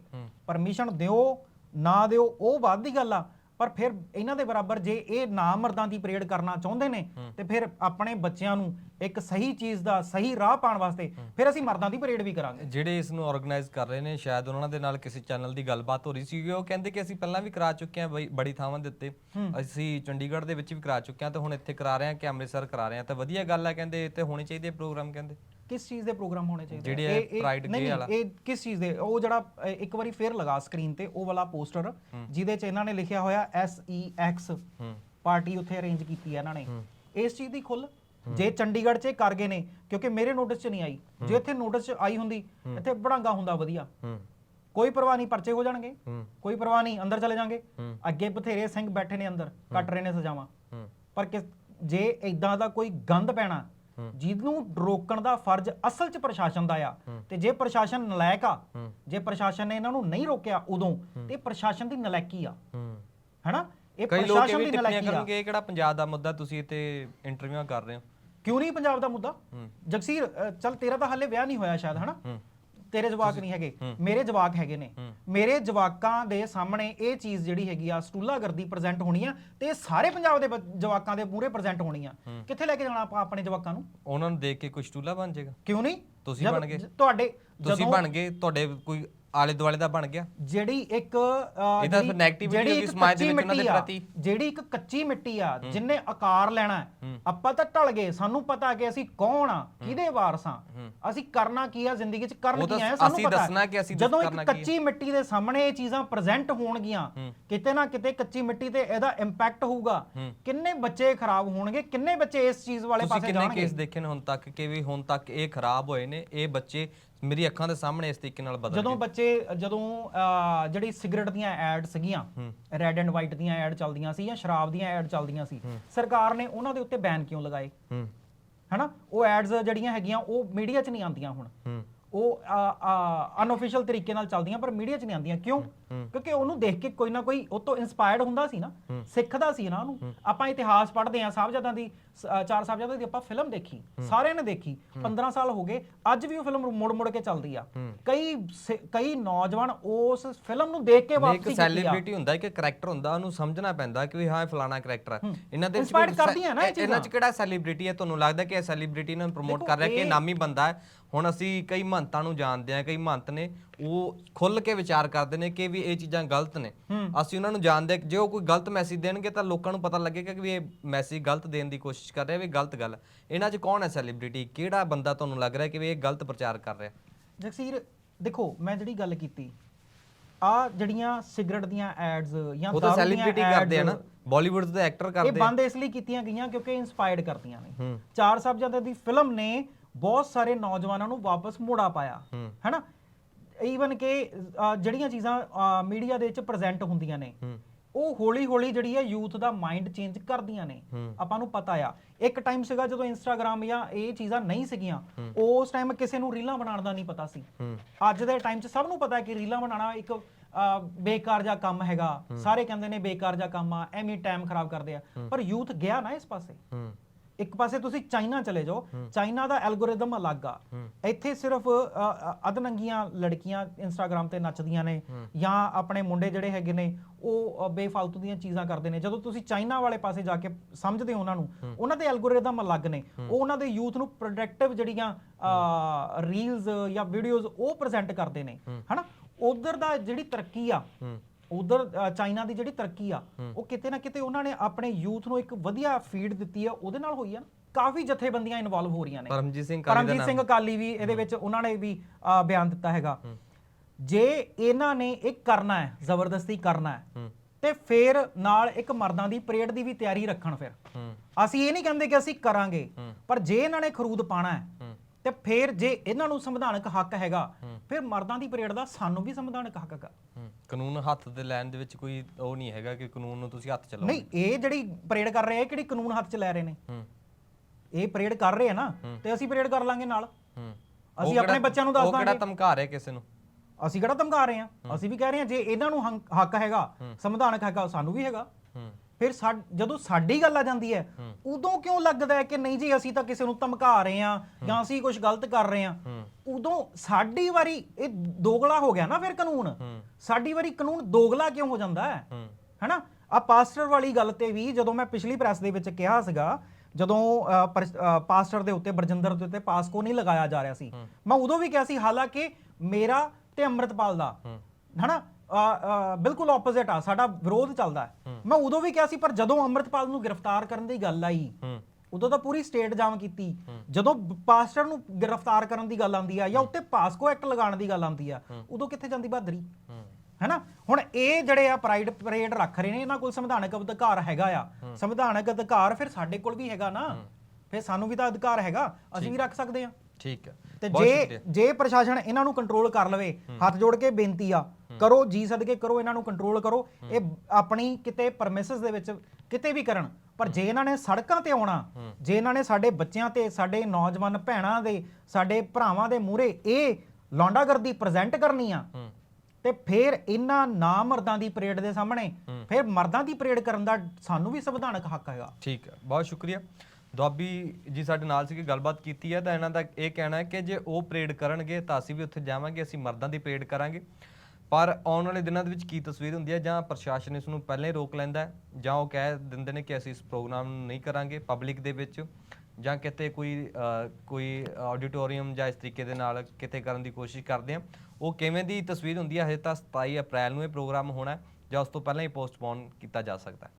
ਪਰਮਿਸ਼ਨ ਦਿਓ ਨਾ ਦਿਓ ਉਹ ਬਾਅਦ ਦੀ ਗੱਲ ਆ। ਪਰ ਫਿਰ ਇਹਨਾਂ ਦੇ ਬਰਾਬਰ ਜੇ ਇਹ ਨਾ ਮਰਦਾਂ ਦੀ ਪਰੇਡ ਕਰਨਾ ਚਾਹੁੰਦੇ ਨੇ ਤੇ ਫਿਰ ਆਪਣੇ ਬੱਚਿਆਂ ਨੂੰ ਇੱਕ ਸਹੀ ਚੀਜ਼ ਦਾ ਸਹੀ ਰਾਹ ਪਾਉਣ ਵਾਸਤੇ ਫਿਰ ਅਸੀਂ ਮਰਦਾਂ ਦੀ ਪਰੇਡ ਵੀ ਕਰਾਂਗੇ। ਜਿਹੜੇ ਇਸ ਨੂੰ ਆਰਗੇਨਾਈਜ਼ ਕਰ ਰਹੇ ਨੇ ਸ਼ਾਇਦ ਉਹਨਾਂ ਦੇ ਨਾਲ ਕਿਸੇ ਚੈਨਲ ਦੀ ਗੱਲਬਾਤ ਹੋ ਰਹੀ ਸੀ ਉਹ ਕਹਿੰਦੇ ਕਿ ਅਸੀਂ ਪਹਿਲਾਂ ਵੀ ਕਰਾ ਚੁੱਕੇ ਹਾਂ ਬਈ ਬੜੀ ਥਾਵਾਂ ਦੇ ਉੱਤੇ। ਅਸੀਂ ਚੰਡੀਗੜ੍ਹ ਦੇ ਵਿੱਚ ਵੀ ਕਰਾ ਚੁੱਕੇ ਹਾਂ ਤੇ ਹੁਣ ਇੱਥੇ ਕਰਾ ਰਹੇ ਹਾਂ ਕਿ ਅੰਮ੍ਰਿਤਸਰ ਕਰਾ ਰਹੇ ਹਾਂ ਤਾਂ ਵਧੀਆ ਗੱਲ ਹੈ ਕਹਿੰਦੇ ਤੇ ਹੋਣੇ ਚਾਹੀਦੇ ਪ੍ਰੋਗਰਾਮ ਕਹਿੰਦੇ। ਕਿਸ ਚੀਜ਼ ਦੇ ਪ੍ਰੋਗਰਾਮ ਹੋਣੇ ਚਾਹੀਦੇ ਜਿਹੜੇ? ਇਹ Day ਨਹੀਂ, ਵਾਲਾ। ਇਹ ਕਿਸ ਚੀਜ਼ ਦੇ? ਉਹ ਜਿਹੜਾ ਇੱਕ ਵਾਰੀ ਫੇਰ ਲਗਾ ਸਕਰੀਨ ਤੇ ਉਹ ਵਾਲਾ ਪੋਸਟਰ ਜਿਹਦੇ ਚ ਇਹਨਾਂ ਨੇ ਲਿਖਿਆ ਹੋਇਆ ਐਸ ਈ ਐਕਸ ਪਾਰਟੀ ਉੱਥੇ ਅਰੇਂਜ ਕੀਤੀ ਹੈ ਇਹਨਾਂ ਨੇ। ਇਸ ਚੀਜ਼ ਦੀ ਖੁੱਲ ਜੇ ਚੰਡੀਗੜ੍ਹ 'ਚ ਇਹ ਕਰ ਗਏ ਨੇ ਕਿਉਂਕਿ ਮੇਰੇ ਨੋਟਿਸ 'ਚ ਨਹੀਂ ਆਈ। ਜੇ ਇੱਥੇ ਨੋਟਿਸ 'ਚ ਆਈ ਹੁੰਦੀ ਇੱਥੇ ਬੜਾਂਗਾ ਹੁੰਦਾ ਵਧੀਆ। ਕੋਈ ਪਰਵਾਹ ਨਹੀਂ ਪਰਚੇ ਹੋ ਜਾਣਗੇ। ਕੋਈ ਪਰਵਾਹ ਨਹੀਂ ਅੰਦਰ ਚਲੇ ਜਾਣਗੇ। ਅੱਗੇ ਬਥੇਰੇ ਸਿੰਘ ਬੈਠੇ ਨੇ ਅੰਦਰ ਕੱਟ ਰਹੇ ਨੇ ਸਜ਼ਾਵਾਂ। ਪਰ ਕਿ ਜੇ ਇਦਾਂ ਦਾ ਕੋਈ ਗੰਦ ਪੈਣਾ ਜਿਹਨੂੰ ਰੋਕਣ ਦਾ ਫਰਜ਼ ਅਸਲ 'ਚ ਪ੍ਰਸ਼ਾਸਨ ਦਾ ਆ। ਤੇ ਜੇ ਪ੍ਰਸ਼ਾਸਨ ਨਲਾਇਕ ਆ ਜੇ ਪ੍ਰਸ਼ਾਸਨ ਨੇ ਇਹਨਾਂ ਨੂੰ ਨਹੀਂ ਰੋਕਿਆ ਉਦੋਂ ਤੇ ਪ੍ਰਸ਼ਾਸਨ ਦੀ ਨਲਾਇਕੀ ਆ। ਹੈਨਾ? ਇਹ ਪ੍ਰਸ਼ਾਸਨ ਦੀ ਨਲਾਇਕੀ ਆ। ਕਰਨਗੇ ਕਿਹੜਾ ਪੰਜਾਬ ਦਾ ਮੁੱਦਾ ਤੁਸੀਂ ਇੱਥੇ ਇੰਟਰਵਿਊ ਕਰ ਰਹੇ ਹੋ? ਕਿਉਂ ਨਹੀਂ ਪੰਜਾਬ ਦਾ ਮੁੱਦਾ? ਜਗਸੀਰ ਚੱਲ ਤੇਰਾ ਤਾਂ ਹਾਲੇ ਵਿਆਹ ਨਹੀਂ ਹੋਇਆ ਸ਼ਾਇਦ ਹਨਾ? ਤੇਰੇ ਜਵਾਕ ਨਹੀਂ ਹੈਗੇ। ਮੇਰੇ ਜਵਾਕ ਹੈਗੇ ਨੇ। ਮੇਰੇ ਜਵਾਕਾਂ ਦੇ ਸਾਹਮਣੇ ਇਹ ਚੀਜ਼ ਜਿਹੜੀ ਹੈਗੀ ਆ ਸਟੂਲਾਗਰਦੀ ਪ੍ਰੈਜ਼ੈਂਟ ਹੋਣੀ ਆ ਤੇ ਸਾਰੇ ਪੰਜਾਬ ਦੇ ਜਵਾਕਾਂ ਦੇ ਮੂਹਰੇ ਪ੍ਰੈਜ਼ੈਂਟ ਹੋਣੀ ਆ। ਕਿੱਥੇ ਲੈ ਕੇ ਜਾਣਾ ਆਪਾਂ ਆਪਣੇ ਜਵਾਕਾਂ ਨੂੰ? ਉਹਨਾਂ ਨੂੰ ਦੇਖ ਕੇ ਕੁਝ ਟੂਲਾ ਬਣ ਜਾਏਗਾ ਕਿਉਂ ਨਹੀਂ? ਤੁਸੀਂ ਬਣ ਗਏ। ਤੁਹਾਡੇ ਤੁਸੀਂ ਬਣ ਗਏ ਤੁਹਾਡੇ ਕੋਈ ਆਲੇ ਦੁਆਲੇ ਦਾ ਬਣ ਗਿਆ। ਜਿਹੜੀ ਇੱਕ ਅਹ, ਇਹਦਾ ਜਿਹੜੀ- negativity ਜਿਹੜੀ ਹੋਗੀ ਇੱਕ ਸਮਾਜ ਦੇ ਕੱਚੀ ਵਿੱਚ ਉਹਨਾਂ ਦੇ ਮਿੱਟੀ ਆ, ਪ੍ਰਤੀ। ਜਿਹੜੀ ਇੱਕ ਕੱਚੀ ਮਿੱਟੀ ਆ ਜਿੰਨੇ ਆਕਾਰ ਲੈਣਾ ਹੈ, ਆਪਾਂ ਤਾਂ ਢਲ ਗਏ ਸਾਨੂੰ ਪਤਾ ਕਿ ਅਸੀਂ ਕੌਣ ਆ ਕਿਹਦੇ ਵਾਰਸ ਆ ਅਸੀਂ ਕਰਨਾ ਕੀ ਆ ਜ਼ਿੰਦਗੀ 'ਚ ਕਰਨ ਉਹ ਤਾਂ ਕੀ ਆ ਸਾਨੂੰ ਅਸੀਂ ਪਤਾ ਹੈ। ਦੱਸਣਾ ਕਿ ਅਸੀਂ ਜਦੋਂ ਇੱਕ ਕਰਨਾ ਕੀ ਆ। ਕੱਚੀ ਮਿੱਟੀ ਦੇ ਸਾਹਮਣੇ ਇਹ ਚੀਜ਼ਾਂ ਪ੍ਰੈਜ਼ੈਂਟ ਹੋਣਗੀਆਂ ਕਿਤੇ ਨਾ ਕਿਤੇ ਕੱਚੀ ਮਿੱਟੀ ਤੇ ਇਹਦਾ ਇੰਪੈਕਟ ਹੋਊਗਾ। ਕਿੰਨੇ ਬੱਚੇ ਖਰਾਬ ਹੋਣਗੇ ਕਿੰਨੇ ਬੱਚੇ ਇਸ ਚੀਜ਼ ਵਾਲੇ ਤੁਸੀਂ ਪਾਸੇ ਕਿੰਨੇ ਜਾਣਗੇ? ਕੇਸ ਦੇਖੇ ਨੇ ਹੁਣ ਤੱਕ ਕਿ ਵੀ ਹੁਣ ਤੱਕ ਇਹ ਖਰਾਬ ਹੋਏ ਨੇ ਇਹ ਬੱਚੇ ਮੇਰੀ ਅੱਖਾਂ ਦੇ ਸਾਹਮਣੇ ਇਸ ਤਰੀਕੇ ਨਾਲ ਬਦਲ ਜਦੋਂ ਬੱਚੇ ਜਦੋਂ ਅਹ, ਜਿਹੜੀ ਸਿਗਰਟ ਦੀਆਂ ਐਡ ਸੀਗੀਆਂ ਰੈੱਡ ਐਂਡ ਵਾਈਟ ਦੀਆਂ ਐਡ ਚੱਲਦੀਆਂ ਸੀ ਜਾਂ ਸ਼ਰਾਬ ਦੀਆਂ ਐਡ ਚੱਲਦੀਆਂ ਸੀ ਸਰਕਾਰ ਨੇ ਉਹਨਾਂ ਦੇ ਉੱਤੇ ਬੈਨ ਕਿਉਂ ਲਗਾਏ? ਹੂੰ। ਹਨਾ? ਉਹ ਐਡਸ ਜਿਹੜੀਆਂ ਹੈਗੀਆਂ ਉਹ ਮੀਡੀਆ 'ਚ ਨਹੀਂ ਆਉਂਦੀਆਂ ਹੁਣ। ਹੂੰ। ਉਹ ਅਨਅਫੀਸ਼ੀਅਲ ਤਰੀਕੇ ਨਾਲ ਚੱਲਦੀਆਂ ਪਰ ਮੀਡੀਆ 'ਚ ਨਹੀਂ ਆਉਂਦੀਆਂ। ਕਿਉਂ? ਕਿਉਂਕਿ ਉਹਨੂੰ ਦੇਖ ਕੇ ਕੋਈ ਨਾ ਕੋਈ ਉਹ ਤੋਂ ਇਨਸਪਾਇਰਡ ਹੁੰਦਾ ਸੀ ਨਾ ਸਿੱਖਦਾ ਸੀ ਨਾ ਉਹਨੂੰ। ਆਪਾਂ ਇਤਿਹਾਸ ਪੜ੍ਹਦੇ ਆ ਸਾਹਿਬਜ਼ਾਦਿਆਂ ਦੀ ਚਾਰ ਸਾਹਿਬਜ਼ਾਦਿਆਂ ਦੀ ਆਪਾਂ ਫਿਲਮ ਦੇਖੀ। ਸਾਰਿਆਂ ਨੇ ਦੇਖੀ। 15 ਸਾਲ ਹੋ ਗਏ ਅੱਜ ਵੀ ਉਹ ਫਿਲਮ ਮੁੜ ਮੁੜ ਕੇ ਚੱਲਦੀ ਆ। ਕਈ ਕਈ ਨੌਜਵਾਨ ਉਸ ਫਿਲਮ ਨੂੰ ਦੇਖ ਕੇ ਇੱਕ ਵਾਪਸੀ ਕੀਤੀ ਆ। ਸੈਲੀਬ੍ਰਿਟੀ ਹੁੰਦਾ ਇੱਕ ਕਰੈਕਟਰ ਹੁੰਦਾ ਉਹਨੂੰ ਸਮਝਣਾ ਪੈਂਦਾ ਕਿ ਹਾਂ ਇਹ ਫਲਾਣਾ ਕਰੈਕਟਰ ਹੈ। ਇਹਨਾਂ ਦੇ ਕੋਈ ਕਰਦੀਆਂ ਨਾ ਇਹ ਇਹ- ਇਹਨਾਂ 'ਚ ਕਿਹੜਾ ਸੈਲੀਬ੍ਰਿਟੀ ਹੈ? ਤੁਹਾਨੂੰ ਲੱਗਦਾ ਕਿ ਇਹ ਸੈਲੀਬ੍ਰਿਟੀ ਨੂੰ ਪ੍ਰਮੋਟ ਕਰ ਰਿਹਾ ਕਿ ਨਾਮੀ ਬੰਦਾ ਹੈ? ਹੁਣ ਅਸੀਂ ਕਈ ਮਹੰਤਾਂ ਨੂੰ ਜਾਣਦੇ ਆ ਕਈ ਮਹੰਤ ਨੇ ਉਹ ਖੁੱਲ ਕੇ ਵਿਚਾਰ ਕਰਦੇ ਨੇ ਕਿ ਵੀ ਇਹ ਚੀਜ਼ਾਂ ਗਲਤ ਨੇ। ਅਸੀਂ ਉਹਨਾਂ ਨੂੰ ਜਾਣਦੇ ਜੇ ਉਹ ਕੋਈ ਗਲਤ ਮੈਸੇਜ ਦੇਣਗੇ ਤਾਂ ਲੋਕਾਂ ਨੂੰ ਪਤਾ ਲੱਗੇਗਾ ਕਿ ਵੀ ਇਹ ਮੈਸੇਜ ਗਲਤ ਦੇਣ ਦੀ ਕੋਸ਼ਿਸ਼ ਕਰ ਰਿਹਾ ਵੀ ਗਲਤ ਗੱਲ। ਇਹਨਾਂ 'ਚ ਕੌਣ ਹੈ ਸੈਲੀਬ੍ਰਿਟੀ ਕਿਹੜਾ ਬੰਦਾ ਤੁਹਾਨੂੰ ਲੱਗ ਰਿਹਾ ਕਿ ਵੀ ਇਹ ਗਲਤ ਪ੍ਰਚਾਰ ਕਰ ਰਿਹਾ? ਜਗਸੀਰ ਦੇਖੋ ਮੈਂ ਜਿਹੜੀ ਗੱਲ ਕੀਤੀ ਆ ਜਿਹੜੀਆਂ ਸਿਗਰਟ ਦੀਆਂ ਐਡਸ ਜਾਂ ਉਹ ਤਾਂ ਦਾਰੂ ਦੀਆਂ ਸੈਲੀਬ੍ਰਿਟੀ ਕਰਦੇ ਆ ਨਾ। Ads, ਬਾਲੀਵੁੱਡ ਦੇ ਐਕਟਰ ਇਹ ਕਰਦੇ ਆ। ਬੰਦ ਇਸ ਲਈ ਕੀਤੀਆਂ ਗਈਆਂ ਕਿਉਂਕਿ ਇੰਸਪਾਇਰਡ ਕਰਦੀਆਂ ਨੇ। ਚਾਰ ਸਾਹਿਬਜ਼ਾਦੇ ਦੀ ਫਿਲਮ ਨੇ ਬਹੁਤ ਸਾਰੇ ਨੌਜਵਾਨਾਂ ਨੂੰ ਵਾਪਸ ਮੋੜਾ ਪਾਇਆ। ਹੈਨਾ? ਈਵਨ ਕਿ ਜਿਹੜੀਆਂ ਚੀਜ਼ਾਂ ਮੀਡੀਆ ਦੇ ਵਿੱਚ ਪ੍ਰੈਜ਼ੈਂਟ ਹੁੰਦੀਆਂ ਨੇ ਉਹ ਹੌਲੀ ਹੌਲੀ ਜਿਹੜੀ ਹੈ ਯੂਥ ਦਾ ਮਾਈਂਡ ਚੇਂਜ ਕਰਦੀਆਂ ਨੇ। ਆਪਾਂ ਨੂੰ ਪਤਾ ਆ। ਇੱਕ ਟਾਈਮ ਸੀਗਾ ਜਦੋਂ ਇੰਸਟਾਗ੍ਰam ਜਾਂ ਇਹ ਚੀਜ਼ਾਂ ਨਹੀਂ ਸੀਗੀਆਂ ਉਸ ਟਾਈਮ ਕਿਸੇ ਨੂੰ ਰੀਲਾਂ ਬਣਾਉਣ ਦਾ ਨਹੀਂ ਪਤਾ ਸੀ। ਅੱਜ ਦੇ ਟਾਈਮ 'ਚ ਸਭ ਨੂੰ ਪਤਾ ਹੈ ਕਿ ਰੀਲਾਂ ਬਣਾਉਣਾ ਇੱਕ ਬੇਕਾਰ ਜਿਹਾ ਕੰਮ ਹੈਗਾ। ਸਾਰੇ ਕਹਿੰਦੇ ਨੇ ਬੇਕਾਰ ਜਿਹਾ ਕੰਮ ਆ ਐਵੇਂ ਟਾਈਮ ਖਰਾਬ ਕਰਦੇ ਆ। ਪਰ ਯੂਥ ਗਿਆ ਨਾ ਇਸ ਪਾਸੇ। ਇੱਕ ਪਾਸੇ ਤੁਸੀਂ ਚਾਈਨਾ ਚਲੇ ਜਾਓ ਚਾਈਨਾ ਦਾ ਐਲਗੋਰਿਦਮ ਅਲੱਗ ਆ। ਇੱਥੇ ਸਿਰਫ ਅਧਨੰਗੀਆਂ ਲੜਕੀਆਂ ਇੰਸਟਾਗ੍ਰam ਤੇ ਨੱਚਦੀਆਂ ਨੇ ਜਾਂ ਆਪਣੇ ਮੁੰਡੇ ਜਿਹੜੇ ਹੈਗੇ ਨੇ ਉਹ ਬੇਫਾਲਤੂ ਦੀਆਂ ਚੀਜ਼ਾਂ ਕਰਦੇ ਨੇ। ਜਦੋਂ ਤੁਸੀਂ ਚਾਈਨਾ ਵਾਲੇ ਪਾਸੇ ਜਾ ਕੇ ਸਮਝਦੇ ਹੋ ਉਹਨਾਂ ਨੂੰ ਉਹਨਾਂ ਦੇ ਐਲਗੋਰਿਦਮ ਅਲੱਗ ਨੇ। ਉਹ ਉਹਨਾਂ ਦੇ ਯੂਥ ਨੂੰ ਪ੍ਰੋਡਕਟਿਵ ਜਿਹੜੀਆਂ ਰੀਲਸ ਜਾਂ ਵੀਡੀਓਜ਼ ਉਹ ਪ੍ਰੈਜ਼ੈਂਟ ਕਰਦੇ ਨੇ। ਹਨਾ? ਉਧਰ ਦਾ ਜਿਹੜੀ ਤਰੱਕੀ ਆ ਉਧਰ ਚਾਈਨਾ ਦੀ ਜਿਹੜੀ ਤਰੱਕੀ ਆ ਉਹ ਕਿਤੇ ਨਾ ਕਿਤੇ ਉਹਨਾਂ ਨੇ ਆਪਣੇ ਯੂਥ ਨੂੰ ਇੱਕ ਵਧੀਆ ਫੀਡ ਦਿੱਤੀ ਆ ਉਹਦੇ ਨਾਲ ਹੋਈ ਆ ਨਾ। ਕਾਫੀ ਜਥੇਬੰਦੀਆਂ ਇਨਵੋਲਵ ਹੋ ਰਹੀਆਂ ਨੇ। ਪਰਮਜੀਤ ਸਿੰਘ ਕਾਲੀ ਦਾ ਪਰਮਜੀਤ ਸਿੰਘ ਅਕਾਲੀ ਵੀ ਇਹਦੇ ਵਿੱਚ ਉਹਨਾਂ ਨੇ ਵੀ ਬਿਆਨ ਦਿੱਤਾ ਹੈਗਾ। ਜੇ ਇਹਨਾਂ ਨੇ ਇਹ ਕਰਨਾ ਹੈ ਜ਼ਬਰਦਸਤੀ ਕਰਨਾ ਹੈ ਤੇ ਫਿਰ ਨਾਲ ਇੱਕ ਮਰਦਾਂ ਦੀ ਪਰੇਡ ਦੀ ਵੀ ਤਿਆਰੀ ਰੱਖਣ ਫਿਰ। ਅਸੀਂ ਇਹ ਨਹੀਂ ਕਹਿੰਦੇ ਕਿ ਅਸੀਂ ਕਰਾਂਗੇ ਪਰ ਜੇ ਇਹਨਾਂ ਨੇ ਖਰੂਦ ਪਾਣਾ ਹੈ ਤੇ ਫਿਰ ਜੇ ਇਹਨਾਂ ਨੂੰ ਸੰਵਿਧਾਨਕ ਹੱਕ ਹੈਗਾ ਫਿਰ ਮਰਦਾਂ ਦੀ ਪਰੇਡ ਦਾ ਸਾਨੂੰ ਵੀ ਸੰਵਿਧਾਨਕ ਹੱਕ ਹੈਗਾ। ਹੂੰ। ਕਾਨੂੰਨ ਹੱਥ ਤੇ ਲੈਣ ਦੇ ਵਿੱਚ ਕੋਈ ਉਹ ਨਹੀਂ ਹੈਗਾ ਕਿ ਕਾਨੂੰਨ ਨੂੰ ਤੁਸੀਂ ਹੱਥ ਚਲਾਓ ਨਹੀਂ ਇਹ ਜਿਹੜੀ ਪਰੇਡ ਕਰ ਰਹੇ ਆ ਇਹ ਕਿਹੜੀ ਕਾਨੂੰਨ ਹੱਥ 'ਚ ਲੈ ਰਹੇ ਨੇ? ਹੂੰ। ਇਹ ਪਰੇਡ ਕਰ ਰਹੇ ਆ ਨਾ ਤੇ ਅਸੀਂ ਪਰੇਡ ਕਰ ਲਾਂਗੇ ਨਾਲ। ਹੂੰ। ਅਸੀਂ ਆਪਣੇ ਕਿਹੜਾ- ਬੱਚਿਆਂ ਨੂੰ ਦੱਸ ਉਹ ਕਿਹੜਾ ਦਾਂਗੇ। ਧਮਕਾ ਰਿਹਾ ਕਿਸੇ ਨੂੰ? ਅਸੀਂ ਕਿਹੜਾ ਧਮਕਾ ਰਹੇ ਆ? ਅਸੀਂ ਵੀ ਕਹਿ ਰਹੇ ਆ ਜੇ ਇਹਨਾਂ ਨੂੰ ਹੰਕ- ਹੱਕ ਹੈਗਾ ਸੰਵਿਧਾਨਕ ਹੈਗਾ ਸਾਨੂੰ ਵੀ ਹੈਗਾ। ਹੂੰ। ਫਿਰ ਜਦੋਂ ਸਾਡੀ ਗੱਲ ਆ ਜਾਂਦੀ ਹੈ ਉਦੋਂ ਕਿਉਂ ਲੱਗਦਾ ਹੈ ਕਿ ਨਹੀਂ ਜੀ ਅਸੀਂ ਤਾਂ ਕਿਸੇ ਨੂੰ ਧਮਕਾ ਰਹੇ ਆ ਜਾਂ ਅਸੀਂ ਕੁਝ ਗਲਤ ਕਰ ਰਹੇ ਆ ਉਦੋਂ ਸਾਡੀ ਵਾਰੀ ਇਹ ਦੋਗਲਾ ਹੋ ਗਿਆ ਨਾ ਫਿਰ ਕਾਨੂੰਨ? ਸਾਡੀ ਵਾਰੀ ਕਾਨੂੰਨ ਦੋਗਲਾ ਕਿਉਂ ਹੋ ਜਾਂਦਾ ਹੈ? ਹੈਨਾ? ਆ ਪਾਸਟਰ ਵਾਲੀ ਗੱਲ ਤੇ ਵੀ ਜਦੋਂ ਮੈਂ ਪਿਛਲੀ ਪ੍ਰੈਸ ਦੇ ਵਿੱਚ ਕਿਹਾ ਸੀਗਾ ਜਦੋਂ ਪਾਸਟਰ ਦੇ ਉੱਤੇ ਬਰਜਿੰਦਰ ਦੇ ਉੱਤੇ ਪਾਸਕੋ ਨਹੀਂ ਲਗਾਇਆ ਜਾ ਰਿਹਾ ਸੀ ਮੈਂ ਉਦੋਂ ਵੀ ਕਿਹਾ ਸੀ ਹਾਲਾਂਕਿ ਮੇਰਾ ਤੇ ਅੰਮ੍ਰਿਤਪਾਲ ਦਾ ਹਨਾ? ਬਿਲਕੁਲ ਆਪੋਜ਼ਿਟ ਆ ਸਾਡਾ ਵਿਰੋਧ ਚੱਲਦਾ ਹੈ। ਮੈਂ ਉਦੋਂ ਵੀ ਕਿਹਾ ਸੀ ਪਰ ਜਦੋਂ ਅੰਮ੍ਰਿਤਪਾਲ ਨੂੰ ਗ੍ਰਿਫਤਾਰ ਕਰਨ ਦੀ ਗੱਲ ਆਈ ਉਦੋਂ ਤਾਂ ਪੂਰੀ ਸਟੇਟ ਜਾਮ ਕੀਤੀ। ਜਦੋਂ ਪਾਸਟਰ ਨੂੰ ਗ੍ਰਿਫਤਾਰ ਕਰਨ ਦੀ ਗੱਲ ਆਉਂਦੀ ਆ ਜਾਂ ਉੱਤੇ ਪਾਸਕੋ ਐਕਟ ਲਗਾਉਣ ਦੀ ਗੱਲ ਆਉਂਦੀ ਆ ਉਦੋਂ ਕਿੱਥੇ ਜਾਂਦੀ ਬਹਾਦਰੀ? ਹੈਨਾ? ਹੁਣ ਇਹ ਜਿਹੜੇ ਆ ਪ੍ਰਾਈਡ ਪਰੇਡ ਰੱਖ ਰਹੇ ਨੇ ਇਹਨਾਂ ਕੋਲ ਸੰਵਿਧਾਨਕ ਅਧਿਕਾਰ ਹੈਗਾ ਆ। ਸੰਵਿਧਾਨਕ ਅਧਿਕਾਰ ਫਿਰ ਸਾਡੇ ਕੋਲ ਵੀ ਹੈਗਾ ਨਾ। ਫਿਰ ਸਾਨੂੰ ਵੀ ਤਾਂ ਅਧਿਕਾਰ ਹੈਗਾ ਅਸੀਂ ਵੀ ਰੱਖ ਸਕਦੇ ਆ। ਠੀਕ ਹੈ ਤੇ ਜੇ ਜੇ ਪ੍ਰਸ਼ਾਸਨ ਇਹਨਾਂ ਨੂੰ ਕੰਟਰੋਲ ਕਰ ਲਵੇ ਹੱਥ ਜੋੜ ਕੇ ਬੇਨਤੀ ਆ ਕਰੋ ਜੀ ਸਦਕੇ ਕਰੋ ਇਹਨਾਂ ਨੂੰ ਕੰਟਰੋਲ ਕਰੋ। ਇਹ ਆਪਣੀ ਕਿਤੇ ਪਰਮਿਸਸ ਦੇ ਵਿੱਚ ਕਿਤੇ ਵੀ ਕਰਨ ਪਰ ਜੇ ਇਹਨਾਂ ਨੇ ਸੜਕਾਂ ਤੇ ਆਉਣਾ ਜੇ ਇਹਨਾਂ ਨੇ ਸਾਡੇ ਬੱਚਿਆਂ ਤੇ ਸਾਡੇ ਨੌਜਵਾਨ ਭੈਣਾਂ ਦੇ ਸਾਡੇ ਭਰਾਵਾਂ ਦੇ ਮੂਹਰੇ ਇਹ ਲੌਂਡਾਗਰਦੀ ਪ੍ਰੈਜ਼ੈਂਟ ਕਰਨੀ ਆ ਤੇ ਫਿਰ ਇਹਨਾਂ ਨਾ ਮਰਦਾਂ ਦੀ ਪਰੇਡ ਦੇ ਸਾਹਮਣੇ ਫਿਰ ਮਰਦਾਂ ਦੀ ਪਰੇਡ ਕਰਨ ਦਾ ਸਾਨੂੰ ਵੀ ਸੰਵਿਧਾਨਕ ਹੱਕ ਹੈਗਾ। ਠੀਕ ਹੈ ਬਹੁਤ ਸ਼ੁਕਰੀਆ। ਦੁਆਬੀ ਜੀ ਸਾਡੇ ਨਾਲ ਸੀਗੇ ਗੱਲਬਾਤ ਕੀਤੀ ਹੈ ਤਾਂ ਇਹਨਾਂ ਦਾ ਇਹ ਕਹਿਣਾ ਹੈ ਕਿ ਜੇ ਉਹ ਪਰੇਡ ਕਰਨਗੇ ਤਾਂ ਅਸੀਂ ਵੀ ਉੱਥੇ ਜਾਵਾਂਗੇ ਅਸੀਂ ਮਰਦਾਂ ਦੀ ਪਰੇਡ ਕਰਾਂਗੇ। ਪਰ ਆਉਣ ਵਾਲੇ ਦਿਨਾਂ ਦੇ ਵਿੱਚ ਕੀ ਤਸਵੀਰ ਹੁੰਦੀ ਹੈ ਜਾਂ ਪ੍ਰਸ਼ਾਸਨ ਇਸ ਨੂੰ ਪਹਿਲਾਂ ਹੀ ਰੋਕ ਲੈਂਦਾ ਹੈ ਜਾਂ ਉਹ ਕਹਿ ਦਿੰਦੇ ਨੇ ਕਿ ਅਸੀਂ ਇਸ ਪ੍ਰੋਗਰਾਮ ਨੂੰ ਨਹੀਂ ਕਰਾਂਗੇ ਪਬਲਿਕ ਦੇ ਵਿੱਚ ਜਾਂ ਕਿਤੇ ਕੋਈ ਅ, ਕੋਈ ਆਡੀਟੋਰੀਅਮ ਜਾਂ ਇਸ ਤਰੀਕੇ ਦੇ ਨਾਲ ਕਿਤੇ ਕਰਨ ਦੀ ਕੋਸ਼ਿਸ਼ ਕਰਦੇ ਆ ਉਹ ਕਿਵੇਂ ਦੀ ਤਸਵੀਰ ਹੁੰਦੀ ਹੈ ਹਜੇ ਤਾਂ 27 ਅਪ੍ਰੈਲ ਨੂੰ ਇਹ ਪ੍ਰੋਗਰਾਮ ਹੋਣਾ ਹੈ ਜਾਂ ਉਸ ਤੋਂ ਪਹਿਲਾਂ ਹੀ ਪੋਸਟਪੋਨ ਕੀਤਾ ਜਾ ਸਕਦਾ ਹੈ।